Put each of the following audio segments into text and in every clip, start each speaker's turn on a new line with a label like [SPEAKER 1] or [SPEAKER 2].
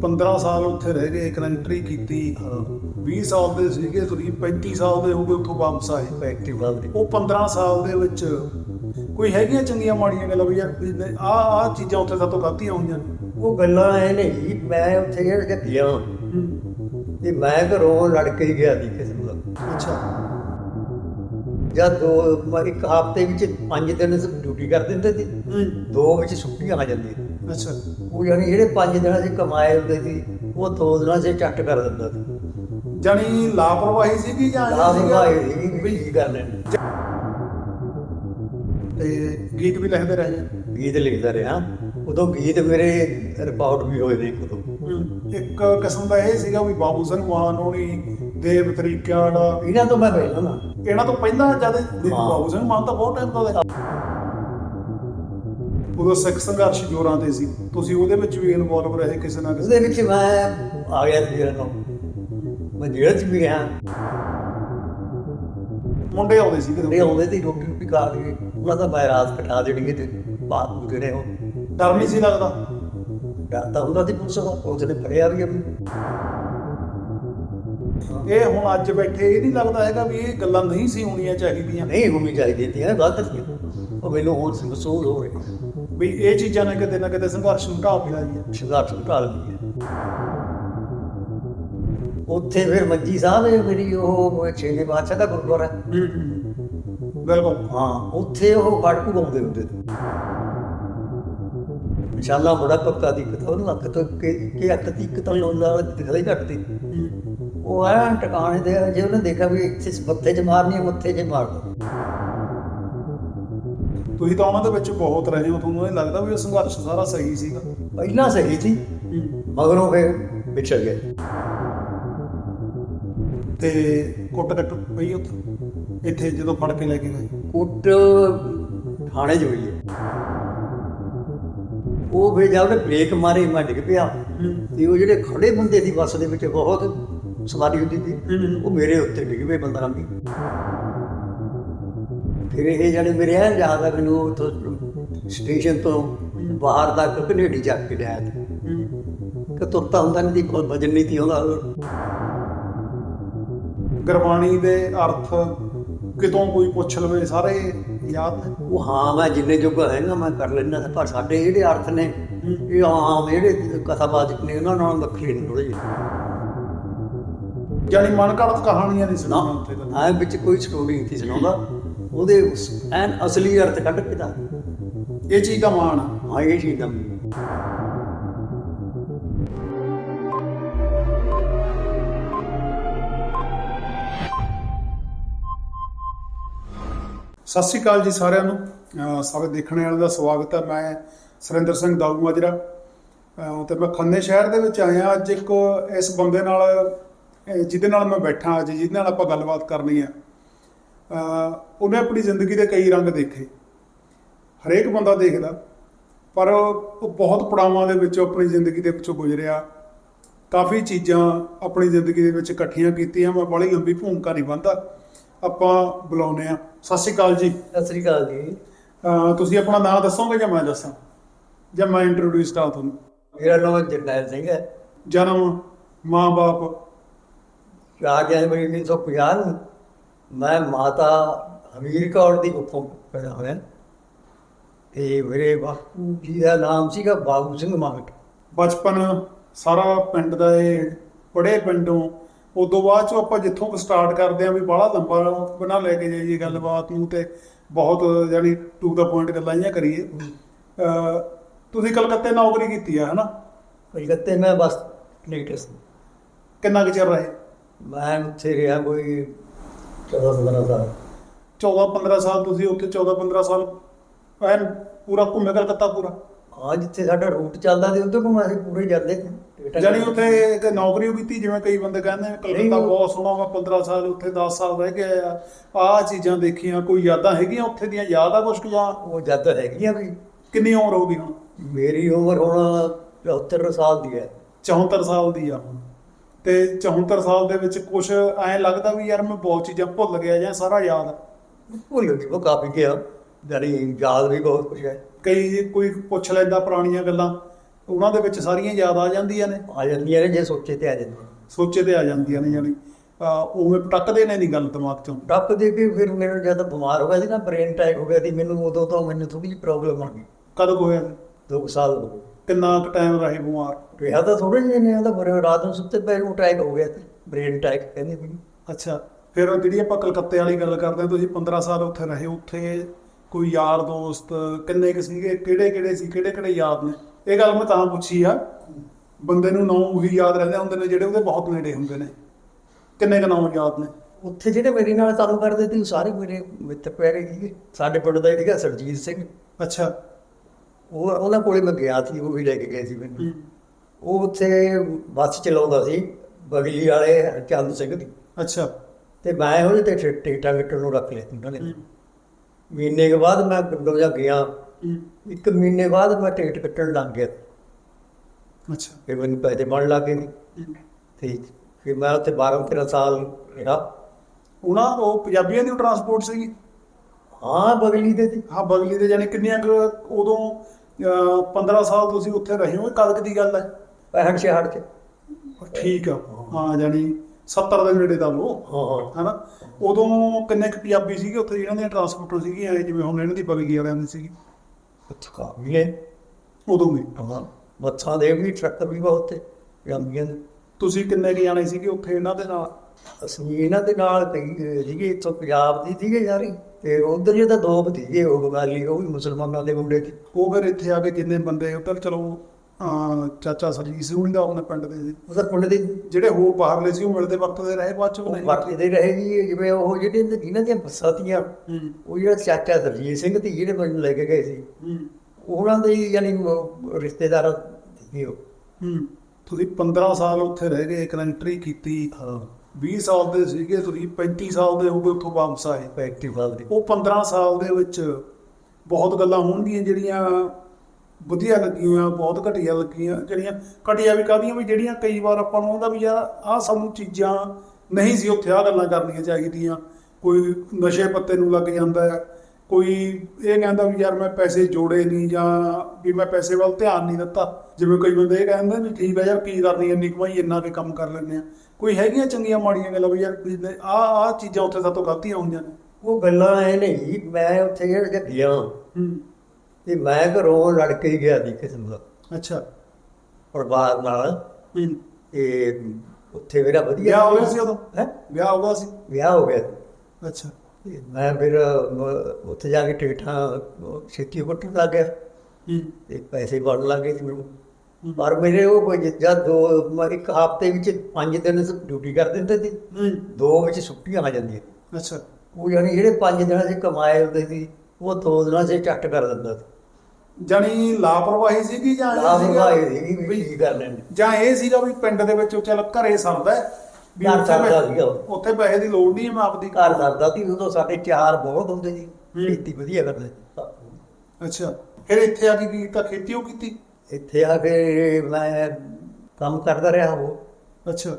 [SPEAKER 1] 15 ਸਾਲ ਉੱਥੇ ਰਹਿ ਗਏ ਇੱਕ ਐਂਟਰੀ ਕੀਤੀ। 20 ਸਾਲ ਦੇ ਸੀਗੇ ਕਰੀਬ 35 ਸਾਲ ਦੇ ਹੋ ਗਏ ਉੱਥੋਂ ਵਾਪਸ ਆਏ।
[SPEAKER 2] ਦੀ
[SPEAKER 1] ਉਹ 15 ਸਾਲ ਦੇ ਵਿੱਚ ਕੋਈ ਹੈਗੀਆਂ ਚੰਗੀਆਂ ਮਾੜੀਆਂ ਗੱਲਾਂ ਵੀ ਯਾਰ ਆ ਆ ਚੀਜ਼ਾਂ ਉੱਥੇ ਸਾਤੋਂ ਗਲਤੀਆਂ ਹੋਈਆਂ ਨੇ।
[SPEAKER 2] ਉਹ ਗੱਲਾਂ ਐ ਨਹੀਂ ਮੈਂ ਉੱਥੇ ਕਿ ਗਿਆ ਤੇ ਮੈਂ ਘਰੋਂ ਲੜ ਕੇ ਹੀ ਗਿਆ ਸੀ ਕਿਸੇ ਨੂੰ
[SPEAKER 1] ਅੱਛਾ।
[SPEAKER 2] ਜਦ ਦੋ ਇੱਕ ਹਫ਼ਤੇ ਵਿੱਚ ਪੰਜ ਦਿਨ ਡਿਊਟੀ ਕਰ ਦਿੰਦੇ ਸੀ। ਦੋ ਵਿੱਚ ਛੁੱਟੀਆਂ ਆ ਜਾਂਦੀਆਂ।
[SPEAKER 1] ਅੱਛਾ
[SPEAKER 2] ਉਹ ਯਾਨੀ ਜਿਹੜੇ ਪੰਜ ਦਿਨਾਂ ਦੇ ਕਮਾਏ ਹੁੰਦੇ ਸੀ ਉਹ ਦੋ ਦਿਨਾਂ 'ਚ ਚੱਟ ਕਰ ਦਿੰਦਾ ਸੀ।
[SPEAKER 1] ਜਾਨੀ ਲਾਪਰਵਾਹੀ ਜਾਂ ਇਹ
[SPEAKER 2] ਆਹ
[SPEAKER 1] ਸੀਗਾ?
[SPEAKER 2] ਭਾਈ ਸੀ ਵੀ ਕੀ ਕਰ ਲੈਣ
[SPEAKER 1] ਤੇ ਗੀਤ ਵੀ ਲਿਖਦੇ ਰਹੇ? ਜੀ
[SPEAKER 2] ਗੀਤ ਲਿਖਦਾ ਰਿਹਾ। ਉਦੋਂ ਗੀਤ ਮੇਰੇ ਰਿਪੋਰਟ ਵੀ ਹੋਏ ਨੇ ਇੱਕ ਦੋ।
[SPEAKER 1] ਇੱਕ ਕਿਸਮ ਦਾ ਇਹ ਸੀਗਾ ਵੀ ਬਾਬੂ ਸਿੰਘ ਮਾਨ ਹੋਣੀ ਦੇਵ ਤਰੀਕਿਆਂ ਵਾਲਾ
[SPEAKER 2] ਇਹਨਾਂ ਤੋਂ ਮੈਂ ਪਹਿਲਾਂ ਨਾ।
[SPEAKER 1] ਇਹਨਾਂ ਤੋਂ ਪਹਿਲਾਂ ਜਦ। ਬਾਬੂ ਸਿੰਘ ਮਾਨ ਤਾਂ ਬਹੁਤ ਟਾਈਮ ਦਾ ਉਦੋਂ ਸਿੱਖ ਸੰਘਰਸ਼ ਜੋਰਾਂ ਤੇ ਸੀ। ਤੁਸੀਂ ਉਹਦੇ ਵਿੱਚ ਵੀ ਇਨਵੋਲਵ ਰਹੇ ਕਿਸੇ ਨਾ ਕਿਸੇ
[SPEAKER 2] ਉਹਦੇ ਵਿੱਚ ਮੈਂ ਆ ਗਿਆ ਸੀ ਨੂੰ ਮੈਂ ਜੇਲ੍ਹ 'ਚ ਵੀ ਰਿਹਾ।
[SPEAKER 1] ਮੁੰਡੇ ਆਉਂਦੇ ਸੀ
[SPEAKER 2] ਤੇ ਆਉਂਦੇ ਤੇ ਰੋਟੀ ਰੋਟੀ ਖਾ ਕੇ। ਉਹਨਾਂ ਦਾ ਮੈਂ ਰਾਤ ਕਟਾ ਦੇਣੀ ਤੇ ਬਾਤ ਜਿਹੜੇ ਉਹ।
[SPEAKER 1] ਡਰ ਨਹੀਂ ਸੀ ਲੱਗਦਾ?
[SPEAKER 2] ਡਰਦਾ ਹੁੰਦਾ ਸੀ ਪੁਲਿਸ ਨੂੰ। ਪੁਲਿਸ ਨੇ ਫੜਿਆ ਵੀ।
[SPEAKER 1] ਇਹ ਹੁਣ ਅੱਜ ਬੈਠੇ ਇਹ ਨਹੀਂ ਲੱਗਦਾ ਹੈਗਾ ਵੀ ਇਹ ਗੱਲਾਂ ਨਹੀਂ ਸੀ ਹੋਣੀਆਂ ਚਾਹੀਦੀਆਂ।
[SPEAKER 2] ਨਹੀਂ ਹੋਣੀ ਚਾਹੀਦੀ ਸੀ ਇਹ ਗਲਤ ਸੀ। ਉਹ ਮੈਨੂੰ ਹੋਰ ਮਹਿਸੂਸ ਹੋ ਰਿਹਾ।
[SPEAKER 1] ਵੀ ਇਹ ਚੀਜ਼ਾਂ ਨੇ ਕਿਤੇ ਨਾ ਕਿਤੇ ਸੰਘਰਸ਼ ਨੂੰ ਢਾਹ ਪਿਆ ਜੀ
[SPEAKER 2] ਸੰਘਰਸ਼ ਢਾਲ ਗਈ ਉੱਥੇ ਫਿਰ ਮੰਜੀ ਸਾਹਿਬ ਇਹ ਮੇਰੀ ਉਹ ਛੇਵੇਂ ਬਾਦਸ਼ਾਹ ਦਾ ਗੁਰਦੁਆਰਾ।
[SPEAKER 1] ਬਿਲਕੁਲ
[SPEAKER 2] ਹਾਂ ਉੱਥੇ ਉਹ ਗੜਕੂ ਗਾਉਂਦੇ ਹੁੰਦੇ ਸੀ। ਇਨਸ਼ਾਅੱਲਾ ਬੜਾ ਪੱਕਾ ਦੀ ਕਥਾ ਉਹਨੂੰ ਅੱਖ ਤੋਂ ਕਿ ਕਿ ਅੱਖ ਦੀ ਇੱਕ ਤਾਂ ਉਹਨਾਂ ਦਿਖਦਾ ਹੀ ਘੱਟਦੀ। ਉਹ ਆ ਟਿਕਾਣੇ ਦੇ ਜੇ ਉਹਨੇ ਦੇਖਿਆ ਵੀ ਇੱਥੇ ਮੱਥੇ 'ਚ ਮਾਰਨੀ ਹੈ ਮੱਥੇ 'ਚ ਮਾਰ ਦੋ।
[SPEAKER 1] ਤੁਸੀਂ ਤਾਂ ਉਹਨਾਂ ਦੇ ਵਿੱਚ ਬਹੁਤ ਰਹੇ ਹੋ, ਤੁਹਾਨੂੰ ਇਹ ਲੱਗਦਾ ਵੀ ਉਹ ਸੰਘਰਸ਼ ਸਾਰਾ ਸਹੀ ਸੀਗਾ।
[SPEAKER 2] ਪਹਿਲਾਂ ਸਹੀ ਸੀ, ਮਗਰੋਂ ਫਿਰ ਵਿਛੜ ਗਏ।
[SPEAKER 1] ਤੇ ਕੁੱਟ ਕੱਟ ਪਈ ਉੱਥੇ, ਇੱਥੇ ਜਦੋਂ ਫੜ ਕੇ ਲੈ ਕੇ ਗਏ।
[SPEAKER 2] ਕੁੱਟ ਥਾਣੇ 'ਚ ਹੋਈ ਹੈ। ਉਹ ਫਿਰ ਜਦ ਉਹਨੇ ਬ੍ਰੇਕ ਮਾਰੀ, ਮੈਂ ਡਿੱਗ ਪਿਆ। ਤੇ ਉਹ ਜਿਹੜੇ ਖੜੇ ਬੰਦੇ ਦੀ ਬੱਸ ਦੇ ਵਿੱਚ ਬਹੁਤ ਸਵਾਰੀ ਹੁੰਦੀ ਸੀ, ਉਹ ਮੇਰੇ ਉੱਤੇ ਡਿੱਗ ਪਏ ਬੰਦਾ ਰਾਮੀ। ਫਿਰ ਇਹ ਜਿਹੜੇ ਮੇਰੇ ਐਨ ਜ਼ਿਆਦਾ ਮੈਨੂੰ ਉੱਥੋਂ ਸਟੇਸ਼ਨ ਤੋਂ ਬਾਹਰ ਤੱਕ ਕਨੇਡੀ ਚੱਕ ਕੇ ਸੀ ਕਿ ਤੁਰਤਾ ਹੁੰਦਾ ਨਹੀਂ ਦੀ ਕੋਈ ਵਜਨ ਨਹੀਂ ਸੀ ਉਹਦਾ।
[SPEAKER 1] ਗੁਰਬਾਣੀ ਦੇ ਅਰਥ ਕਿਤੋਂ ਕੋਈ ਪੁੱਛ ਲਵੇ ਸਾਰੇ ਯਾਦ ਨੇ।
[SPEAKER 2] ਉਹ ਹਾਂ ਮੈਂ ਜਿੰਨੇ ਜੋਗਾ ਹੈਗਾ ਮੈਂ ਕਰ ਲੈਣਾ ਪਰ ਸਾਡੇ ਜਿਹੜੇ ਅਰਥ ਨੇ ਇਹ ਆਮ ਜਿਹੜੇ ਕਥਾਵਾਚਕ ਨੇ ਉਹਨਾਂ ਨਾਲ ਵੱਖਰੇ ਨੇ ਥੋੜੇ ਜਿਹੇ।
[SPEAKER 1] ਜਾਨੀ ਮਨ ਘੜਤ ਕਹਾਣੀਆਂ ਨਹੀਂ
[SPEAKER 2] ਨਾ
[SPEAKER 1] ਤਾਂ
[SPEAKER 2] ਐ ਵਿੱਚ ਕੋਈ ਸਟੋਰੀ ਨਹੀਂ ਸੀ ਸੁਣਾਉਂਦਾ। ਉਹਦੇ ਐਨ ਅਸਲੀ ਅਰਥ ਕੱਢ ਕੇ ਦਾ
[SPEAKER 1] ਇਹ ਚੀਜ਼ ਦਾ ਮਾਣ
[SPEAKER 2] ਹਾਂ, ਇਹ ਚੀਜ਼ ਦਾ
[SPEAKER 1] ਸਤਿ ਸ਼੍ਰੀ ਅਕਾਲ ਜੀ ਸਾਰਿਆਂ ਨੂੰ। ਸਾਰੇ ਦੇਖਣ ਵਾਲਿਆਂ ਦਾ ਸਵਾਗਤ ਹੈ। ਮੈਂ ਸੁਰਿੰਦਰ ਸਿੰਘ ਦਾਊ ਮਾਜਰਾ। ਤੇ ਮੈਂ ਖੰਨੇ ਸ਼ਹਿਰ ਦੇ ਵਿੱਚ ਆਇਆ। ਅੱਜ ਇੱਕ ਇਸ ਬੰਦੇ ਨਾਲ ਜਿਹਦੇ ਨਾਲ ਮੈਂ ਬੈਠਾ ਅੱਜ, ਜਿਹਦੇ ਨਾਲ ਆਪਾਂ ਗੱਲਬਾਤ ਕਰਨੀ ਹੈ। ਉਹਨੇ ਆਪਣੀ ਜ਼ਿੰਦਗੀ ਦੇ ਕਈ ਰੰਗ ਦੇਖੇ। ਹਰੇਕ ਬੰਦਾ ਦੇਖਦਾ ਪਰ ਉਹ ਬਹੁਤ ਪੜਾਵਾਂ ਦੇ ਵਿੱਚੋਂ ਆਪਣੀ ਜ਼ਿੰਦਗੀ ਦੇ ਵਿੱਚੋਂ ਗੁਜ਼ਰਿਆ। ਕਾਫੀ ਚੀਜ਼ਾਂ ਆਪਣੀ ਜ਼ਿੰਦਗੀ ਦੇ ਵਿੱਚ ਇਕੱਠੀਆਂ ਕੀਤੀਆਂ ਮੈਂ ਬੜੀ ਲੰਬੀ ਭੂਮਿਕਾ ਨਹੀਂ ਬੰਦਾ ਆਪਾਂ ਬੁਲਾਉਨੇ ਆ ਸਤਿ ਸ਼੍ਰੀ ਅਕਾਲ ਜੀ।
[SPEAKER 2] ਸਤਿ ਸ੍ਰੀ ਅਕਾਲ ਜੀ।
[SPEAKER 1] ਤੁਸੀਂ ਆਪਣਾ ਨਾਮ ਦੱਸੋਗੇ ਜਾਂ ਮੈਂ ਦੱਸਾਂ? ਜਾਂ ਮੈਂ ਇੰਟਰੋਡਿਊਸ ਕਰਾਂ ਤੁਹਾਨੂੰ?
[SPEAKER 2] ਮੇਰਾ ਨਾਮ ਜਰਨੈਲ ਸਿੰਘ ਹੈ।
[SPEAKER 1] ਜਨਮ ਮਾਂ-ਬਾਪ?
[SPEAKER 2] ਆ ਗਿਆ ਮੇਰੀ 1950 ਨੂੰ। ਮੈਂ ਮਾਤਾ ਹਮੀਰ ਕੌਰ ਦੀ ਕੁੱਖੋਂ ਪੈਦਾ ਹੋਇਆ। ਤੇ ਮੇਰੇ ਬਾਪੂ ਜੀ ਦਾ ਨਾਮ ਸੀਗਾ ਬਾਬੂ ਸਿੰਘ ਮਾਨਕ।
[SPEAKER 1] ਬਚਪਨ ਸਾਰਾ ਪਿੰਡ ਦਾ ਇਹ ਪੜੇ ਪਿੰਡੋਂ ਉਦੋਂ ਬਾਅਦ ਚੋਂ ਆਪਾਂ ਜਿੱਥੋਂ ਸਟਾਰਟ ਕਰਦੇ ਆਂ ਵੀ ਬੜਾ ਲੰਬਾ ਬਣਾ ਲੈ ਕੇ ਜਾਈਏ ਗੱਲਬਾਤ ਨੂੰ ਤੇ ਬਹੁਤ ਯਾਨੀ ਟੂ ਦਾ ਪੁਆਇੰਟ ਗੱਲਾਂ ਜਿਹੀਆਂ ਕਰੀਏ। ਤੁਸੀਂ ਕਲਕੱਤੇ ਨੌਕਰੀ ਕੀਤੀ ਆ ਹਨਾ?
[SPEAKER 2] ਕਲਕੱਤੇ ਮੈਂ ਬਸ ਲੇਟੈਸਟ
[SPEAKER 1] ਕਿੰਨਾ ਕੁ ਚਿਰ ਰਹੇ?
[SPEAKER 2] ਮੈਂ ਉੱਥੇ ਰਿਹਾ ਕੋਈ 14 15 ਸਾਲ।
[SPEAKER 1] 14 15 ਸਾਲ ਤੁਸੀਂ ਉੱਥੇ 14 15 ਸਾਲ ਐਨ ਪੂਰਾ ਘੁੰਮੇ ਕਲਕੱਤਾ ਪੂਰਾ?
[SPEAKER 2] ਆ ਜਿੱਥੇ ਸਾਡਾ ਰੂਟ ਚੱਲਦਾ ਸੀ ਉੱਥੇ ਘੁੰਮਾ ਅਸੀਂ ਪੂਰੇ ਜਾਂਦੇ ਸੀ।
[SPEAKER 1] ਜਾਨੀ ਉੱਥੇ ਇੱਕ ਨੌਕਰੀ ਕੀਤੀ ਜਿਵੇਂ ਕਈ ਬੰਦੇ ਕਹਿੰਦੇ ਕਲਕੱਤਾ ਬਹੁਤ ਸੋਹਣਾ ਵਾ 15 ਸਾਲ ਉੱਥੇ 10 ਸਾਲ ਰਹਿ ਗਏ ਆ ਆਹ ਚੀਜ਼ਾਂ ਦੇਖੀਆਂ ਕੋਈ ਯਾਦਾਂ ਹੈਗੀਆਂ ਉੱਥੇ ਦੀਆਂ? ਯਾਦ ਆ ਕੁਛ ਕੁ ਜਾਂ?
[SPEAKER 2] ਉਹ ਜਦ ਹੈਗੀਆਂ ਵੀ।
[SPEAKER 1] ਕਿੰਨੀ ਉਮਰ ਹੋ ਗਈ ਹੁਣ?
[SPEAKER 2] ਮੇਰੀ ਉਮਰ ਹੁਣ 74 ਸਾਲ ਦੀ ਹੈ।
[SPEAKER 1] 74 ਸਾਲ ਦੀ ਆ ਹੁਣ। ਤੇ 74 ਸਾਲ ਦੇ ਵਿੱਚ ਕੁਛ ਐਂ ਲੱਗਦਾ ਵੀ ਯਾਰ ਮੈਂ ਬਹੁਤ ਚੀਜ਼ਾਂ ਭੁੱਲ ਗਿਆ ਜਾਂ ਸਾਰਾ ਯਾਦ।
[SPEAKER 2] ਭੁੱਲ ਗਈ ਉਹ ਕਾਫੀ ਗਿਆ। ਜਾਨੀ ਯਾਦ ਵੀ ਬਹੁਤ ਕੁਝ ਹੈ।
[SPEAKER 1] ਕਈ ਕੋਈ ਪੁੱਛ ਲੈਂਦਾ ਪੁਰਾਣੀਆਂ ਗੱਲਾਂ ਉਹਨਾਂ ਦੇ ਵਿੱਚ ਸਾਰੀਆਂ ਯਾਦ ਆ ਜਾਂਦੀਆਂ ਨੇ।
[SPEAKER 2] ਆ ਜਾਂਦੀਆਂ ਨੇ ਜੇ ਸੋਚੇ ਤੇ ਆ ਜਾਂਦੀਆਂ
[SPEAKER 1] ਸੋਚੇ ਤੇ ਆ ਜਾਂਦੀਆਂ ਨੇ ਯਾਨੀ ਉਵੇਂ ਪਟਕਦੇ ਨੇ ਨਹੀਂ ਗੱਲ ਦਿਮਾਗ ਚੋਂ।
[SPEAKER 2] ਟੱਪ ਦੇ ਕੇ ਫਿਰ ਮੈਨੂੰ ਜਦ ਬਿਮਾਰ ਹੋ ਗਿਆ ਸੀ ਨਾ ਬ੍ਰੇਨ ਅਟੈਕ ਹੋ ਗਿਆ ਸੀ ਮੈਨੂੰ ਉਦੋਂ ਤੋਂ ਮੈਨੂੰ ਥੋੜੀ ਜਿਹੀ ਪ੍ਰੋਬਲਮ ਆ। ਗਈ
[SPEAKER 1] ਕਦੋਂ ਹੋਇਆ?
[SPEAKER 2] ਦੋ ਸਾਲ ਹੋ ਗਏ।
[SPEAKER 1] ਕਿੰਨਾ ਕੁ ਟਾਈਮ ਰਹੇ ਬਿਮਾਰ?
[SPEAKER 2] ਰਿਹਾ ਤਾਂ ਥੋੜੇ ਜਿਹੇ ਨੇ ਉਹਦਾ ਪਰ ਰਾਤ ਨੂੰ ਸੁੱਤੇ ਪਏ ਨੂੰ ਅਟੈਕ ਹੋ ਗਿਆ ਸੀ ਬ੍ਰੇਨ ਅਟੈਕ ਕਹਿੰਦੇ ਵੀ
[SPEAKER 1] ਅੱਛਾ ਫਿਰ ਉਹ ਜਿਹੜੀ ਆਪਾਂ ਕਲਕੱਤੇ ਵਾਲੀ ਗੱਲ ਕਰਦੇ ਹਾਂ ਤੁਸੀਂ 15 ਸਾਲ ਉੱਥੇ ਰਹੇ ਉੱਥੇ ਕੋਈ ਯਾਰ ਦੋਸਤ ਕਿੰਨੇ ਕੁ ਸੀਗੇ ਕਿਹੜੇ ਕਿਹੜੇ ਸੀ ਕਿਹੜੇ ਕਿਹੜੇ ਯਾਦ ਨੇ? ਇਹ ਗੱਲ ਮੈਂ ਤਾਂ ਪੁੱਛੀ ਆ ਬੰਦੇ ਨੂੰ ਨਾਮ ਉਹੀ ਯਾਦ ਰਹਿੰਦੇ ਹੁੰਦੇ ਨੇ ਜਿਹੜੇ ਉਹਦੇ ਬਹੁਤ ਨੇੜੇ ਹੁੰਦੇ ਨੇ। ਕਿੰਨੇ ਕੁ ਨਾਮ ਯਾਦ ਨੇ?
[SPEAKER 2] ਉੱਥੇ ਜਿਹੜੇ ਮੇਰੇ ਨਾਲ ਕੰਮ ਕਰਦੇ ਸੀ ਸਾਰੇ ਮੇਰੇ ਮਿੱਤਰ ਪਿਆਰੇ ਸੀਗੇ। ਸਾਡੇ ਪਿੰਡ ਦਾ ਸੀਗਾ ਸਰਜੀਤ ਸਿੰਘ।
[SPEAKER 1] ਅੱਛਾ।
[SPEAKER 2] ਉਹ ਉਹਨਾਂ ਕੋਲੇ ਮੈਂ ਗਿਆ ਸੀ ਉਹ ਵੀ ਲੈ ਕੇ ਗਏ ਸੀ ਮੈਨੂੰ। ਉਹ ਉੱਥੇ ਬੱਸ ਚਲਾਉਂਦਾ ਸੀ ਬਗਲੀ ਵਾਲੇ ਚੰਦ ਸਿੰਘ ਦੀ।
[SPEAKER 1] ਅੱਛਾ।
[SPEAKER 2] ਤੇ ਮੈਂ ਉਹਦੇ ਤੇ ਟਿਕਟਾਂ ਕੱਟਣ ਨੂੰ ਰੱਖ ਲਿਆ ਸੀ ਉਹਨਾਂ ਨੇ। ਮਹੀਨੇ ਕੇ ਬਾਅਦ ਮੈਂ ਪਿੰਡੋਂ ਜਾ ਗਿਆ। ਇੱਕ ਮਹੀਨੇ ਬਾਅਦ ਮੈਂ ਟਿਕਟ ਕੱਟਣ ਲੱਗ ਗਿਆ।
[SPEAKER 1] ਅੱਛਾ।
[SPEAKER 2] ਫਿਰ ਮੈਨੂੰ ਪੈਸੇ ਬਣ ਲੱਗੇ ਤੇ ਫਿਰ ਮੈਂ ਉੱਥੇ 12 13 ਸਾਲ ਰਿਹਾ।
[SPEAKER 1] ਉਹਨਾਂ ਉਹ ਪੰਜਾਬੀਆਂ ਦੀ ਟਰਾਂਸਪੋਰਟ ਸੀਗੀ?
[SPEAKER 2] ਹਾਂ ਬਗਲੀ ਦੇ ਸੀ।
[SPEAKER 1] ਹਾਂ ਬਗਲੀ ਦੇ ਜਾਨੀ ਕਿੰਨੀਆਂ ਉਦੋਂ 15 ਸਾਲ ਤੁਸੀਂ ਉੱਥੇ ਰਹੇ ਹੋ ਕਦ ਦੀ ਗੱਲ ਹੈ।
[SPEAKER 2] 65 ਛਿਆਹਠ ਚ।
[SPEAKER 1] ਠੀਕ ਆ। ਹਾਂ ਜਾਨੀ 70 ਦੇ ਨੇੜੇ ਦਾ ਲੋ
[SPEAKER 2] ਹਾਂ ਹਾਂ।
[SPEAKER 1] ਹਨਾ? ਉਦੋਂ ਕਿੰਨੇ ਕੁ ਪੰਜਾਬੀ ਸੀਗੇ ਉੱਥੇ ਜਿਹਨਾਂ ਦੀਆਂ ਟਰਾਂਸਪੋਰਟਰ ਸੀਗੀਆਂ ਇਹ ਜਿਵੇਂ ਹੁਣ ਇਹਨਾਂ ਦੀ ਬਗਲੀ ਵਾਲਿਆਂ ਦੀ ਸੀਗੀ?
[SPEAKER 2] ਕਾਫੀ ਨੇ
[SPEAKER 1] ਉਦੋਂ ਵੀ।
[SPEAKER 2] ਹਾਂ ਬੱਸਾਂ ਦੇ ਵੀ ਟਰੱਕ ਵੀ ਬਹੁਤ ਤੇ ਜਾਂਦੀਆਂ ਨੇ।
[SPEAKER 1] ਤੁਸੀਂ ਕਿੰਨੇ ਕੁ ਜਾਣੇ ਸੀਗੇ ਉੱਥੇ ਇਹਨਾਂ ਦੇ ਨਾਲ?
[SPEAKER 2] ਅਸੀਂ ਇਹਨਾਂ ਦੇ ਨਾਲ ਸੀਗੇ ਇੱਥੋਂ ਪੰਜਾਬ ਦੀ ਸੀਗੇ ਯਾਰੀ ਤੇ ਉਧਰ ਜੇ ਤਾਂ ਦੋ ਭਤੀਜੇ ਉਹ ਬੰਗਾਲੀ ਉਹ ਵੀ ਮੁਸਲਮਾਨਾਂ ਦੇ ਮੁੰਡੇ ਸੀ।
[SPEAKER 1] ਉਹ ਫਿਰ ਇੱਥੇ ਆ ਕੇ ਜਿੰਨੇ ਬੰਦੇ ਉੱਧਰ ਚਲੋ ਚਾਚਾ ਸਰਜੀਤ ਸਿੰਘ ਦਾ ਉਹਨਾਂ ਪਿੰਡ ਦੇ
[SPEAKER 2] ਉਧਰ ਪਿੰਡ ਦੇ
[SPEAKER 1] ਜਿਹੜੇ ਹੋਰ ਬਾਹਰਲੇ ਸੀ ਉਹ ਮਿਲਦੇ ਵਕਤ ਦੇ ਰਹੇ ਬਾਅਦ ਚ ਨਹੀਂ।
[SPEAKER 2] ਵਰਤਦੇ ਰਹੇ ਜੀ ਜਿਵੇਂ ਉਹ ਜਿਹੜੇ ਇਹਨਾਂ- ਦੀਆਂ ਬੱਸਾਂ ਤੀਆਂ
[SPEAKER 1] ਹੂੰ।
[SPEAKER 2] ਉਹ ਜਿਹੜਾ ਚਾਚਾ ਸਰਜੀਤ ਸਿੰਘ ਤੇ ਜਿਹੜੇ ਮੈਨੂੰ ਲੈ ਕੇ ਗਏ ਸੀ
[SPEAKER 1] ਹੂੰ।
[SPEAKER 2] ਉਹਨਾਂ ਦੇ ਹੀ ਯਾਨੀ ਰਿਸ਼ਤੇਦਾਰ ਸੀ ਉਹ।
[SPEAKER 1] ਹੂੰ। ਤੁਸੀਂ 15 ਸਾਲ ਉੱਥੇ ਰਹਿ ਗਏ ਕਨੈਕਟਰੀ ਕੀਤੀ
[SPEAKER 2] ਹਾਂ
[SPEAKER 1] 20 ਸਾਲ ਦੇ ਸੀਗੇ ਤੁਸੀਂ 35 ਸਾਲ ਦੇ ਹੋ ਗਏ ਉੱਥੋਂ ਵਾਪਸ ਆਏ।
[SPEAKER 2] ਫੈਕਟਰੀ ਵਾਲ ਦੀ।
[SPEAKER 1] ਉਹ 15 ਸਾਲ ਦੇ ਵਿੱਚ ਬਹੁਤ ਗੱਲਾਂ ਹੋਣਗੀਆਂ ਜਿਹੜੀਆਂ ਵਧੀਆ ਲੱਗੀਆਂ ਬਹੁਤ ਘਟੀਆ ਲੱਗੀਆਂ ਜਿਹੜੀਆਂ ਘਟੀਆ ਵੀ ਕਾਹਦੀਆਂ ਵੀ ਜਿਹੜੀਆਂ ਕਈ ਵਾਰ ਆਪਾਂ ਨੂੰ ਆਉਂਦਾ ਵੀ ਯਾਰ ਆਹ ਸਾਨੂੰ ਚੀਜ਼ਾਂ ਨਹੀਂ ਸੀ ਉੱਥੇ ਆਹ ਗੱਲਾਂ ਕਰਨੀਆਂ ਚਾਹੀਦੀਆਂ। ਕੋਈ ਨਸ਼ੇ ਪੱਤੇ ਨੂੰ ਲੱਗ ਜਾਂਦਾ ਹੈ। ਕੋਈ ਇਹ ਕਹਿੰਦਾ ਵੀ ਯਾਰ ਮੈਂ ਪੈਸੇ ਜੋੜੇ ਨਹੀਂ ਜਾਂ ਵੀ ਮੈਂ ਪੈਸੇ ਵੱਲ ਧਿਆਨ ਨਹੀਂ ਦਿੱਤਾ। ਜਿਵੇਂ ਕਈ ਬੰਦੇ ਇਹ ਕਹਿੰਦੇ ਵੀ ਠੀਕ ਹੈ ਯਾਰ ਕੀ ਕਰਨੀ ਇੰਨੀ ਕਮਾਈ ਇੰਨਾ ਕੇ ਕੰਮ ਕਰ ਲੈਂਦੇ ਆ। ਕੋਈ ਹੈਗੀਆਂ ਚੰਗੀਆਂ ਮਾੜੀਆਂ ਗੱਲਾਂ ਵੀ ਯਾਰ ਆ ਆ ਚੀਜ਼ਾਂ ਉੱਥੇ ਸਾਤੋਂ ਗਲਤੀਆਂ ਹੁੰਦੀਆਂ ਨੇ।
[SPEAKER 2] ਉਹ ਗੱਲਾਂ ਐ ਨਹੀਂ ਮੈਂ ਉੱਥੇ ਜਿਹੜਾ ਗਿਆ
[SPEAKER 1] ਹੂੰ।
[SPEAKER 2] ਤੇ ਮੈਂ ਘਰੋਂ ਲੜ ਕੇ ਹੀ ਗਿਆ ਸੀ ਕਿਸੇ ਦਾ
[SPEAKER 1] ਅੱਛਾ।
[SPEAKER 2] ਪਰਿਵਾਰ ਨਾਲ।
[SPEAKER 1] ਹੂੰ।
[SPEAKER 2] ਤੇ ਉੱਥੇ ਮੇਰਾ ਵਧੀਆ
[SPEAKER 1] ਵਿਆਹ ਹੋ ਗਿਆ ਸੀ ਉਦੋਂ?
[SPEAKER 2] ਹੈ?
[SPEAKER 1] ਵਿਆਹ ਹੋ ਗਿਆ ਸੀ?
[SPEAKER 2] ਵਿਆਹ ਹੋ ਗਿਆ।
[SPEAKER 1] ਅੱਛਾ।
[SPEAKER 2] ਮੈਂ ਫਿਰ ਉੱਥੇ ਜਾ ਕੇ ਟਿਕਟਾਂ ਛੇਤੀ ਕੱਟਣ ਲੱਗ ਗਿਆ। ਤੇ ਪੈਸੇ ਬਣ ਲੱਗੇ ਸੀ ਮੈਨੂੰ। ਪਰ ਮੇਰੇ ਉਹ ਕੋਈ ਜਦ ਦੋ ਮੈਂ ਇੱਕ ਹਫ਼ਤੇ ਵਿੱਚ ਪੰਜ ਦਿਨ ਡਿਊਟੀ ਕਰ ਦਿੰਦੇ ਸੀ। ਦੋ ਵਿੱਚ ਛੁੱਟੀਆਂ ਆ ਜਾਂਦੀਆਂ।
[SPEAKER 1] ਅੱਛਾ।
[SPEAKER 2] ਉਹ ਯਾਨੀ ਜਿਹੜੇ ਪੰਜ ਦਿਨਾਂ ਦੇ ਕਮਾਏ ਹੁੰਦੇ ਸੀ ਉਹ ਦੋ ਦਿਨਾਂ 'ਚ ਝੱਟ ਕਰ ਦਿੰਦਾ ਸੀ।
[SPEAKER 1] ਜਾਨੀ ਲਾਪਰਵਾਹੀ ਸੀਗੀ ਜਾਂ ਇਹ
[SPEAKER 2] ਲਾਪਰਵਾਹੀ
[SPEAKER 1] ਸੀਗਾ-
[SPEAKER 2] ਵੀ ਕੀ ਕਰ ਲੈਣੇ
[SPEAKER 1] ਜਾਂ ਇਹ ਸੀਗਾ ਵੀ ਪਿੰਡ ਦੇ ਵਿੱਚ ਚੱਲ ਘਰੇ ਸਰਦਾ ਵੀ
[SPEAKER 2] ਘਰ
[SPEAKER 1] ਉੱਥੇ
[SPEAKER 2] ਸਰਦਾ ਸੀਗਾ ਉਹ।
[SPEAKER 1] ਉੱਥੇ ਪੈਸੇ ਦੀ ਲੋੜ ਨਹੀਂ ਹੈ ਮੈਂ ਆਪਦੀ
[SPEAKER 2] ਘਰ ਸਰਦਾ ਸੀ ਉਦੋਂ ਸਾਡੇ ਚਾਰ ਬਹੁਤ ਹੁੰਦੇ ਸੀ।
[SPEAKER 1] ਹੂੰ।
[SPEAKER 2] ਖੇਤੀ ਵਧੀਆ ਕਰਦੇ
[SPEAKER 1] ਅੱਛਾ ਫਿਰ ਇੱਥੇ ਆ ਕੇ ਕੀ ਕੀਤਾ? ਖੇਤੀ ਉਹ ਕੀਤੀ?
[SPEAKER 2] ਇੱਥੇ ਆ ਕੇ ਮੈਂ ਕੰਮ ਕਰਦਾ ਰਿਹਾ ਉਹ।
[SPEAKER 1] ਅੱਛਾ।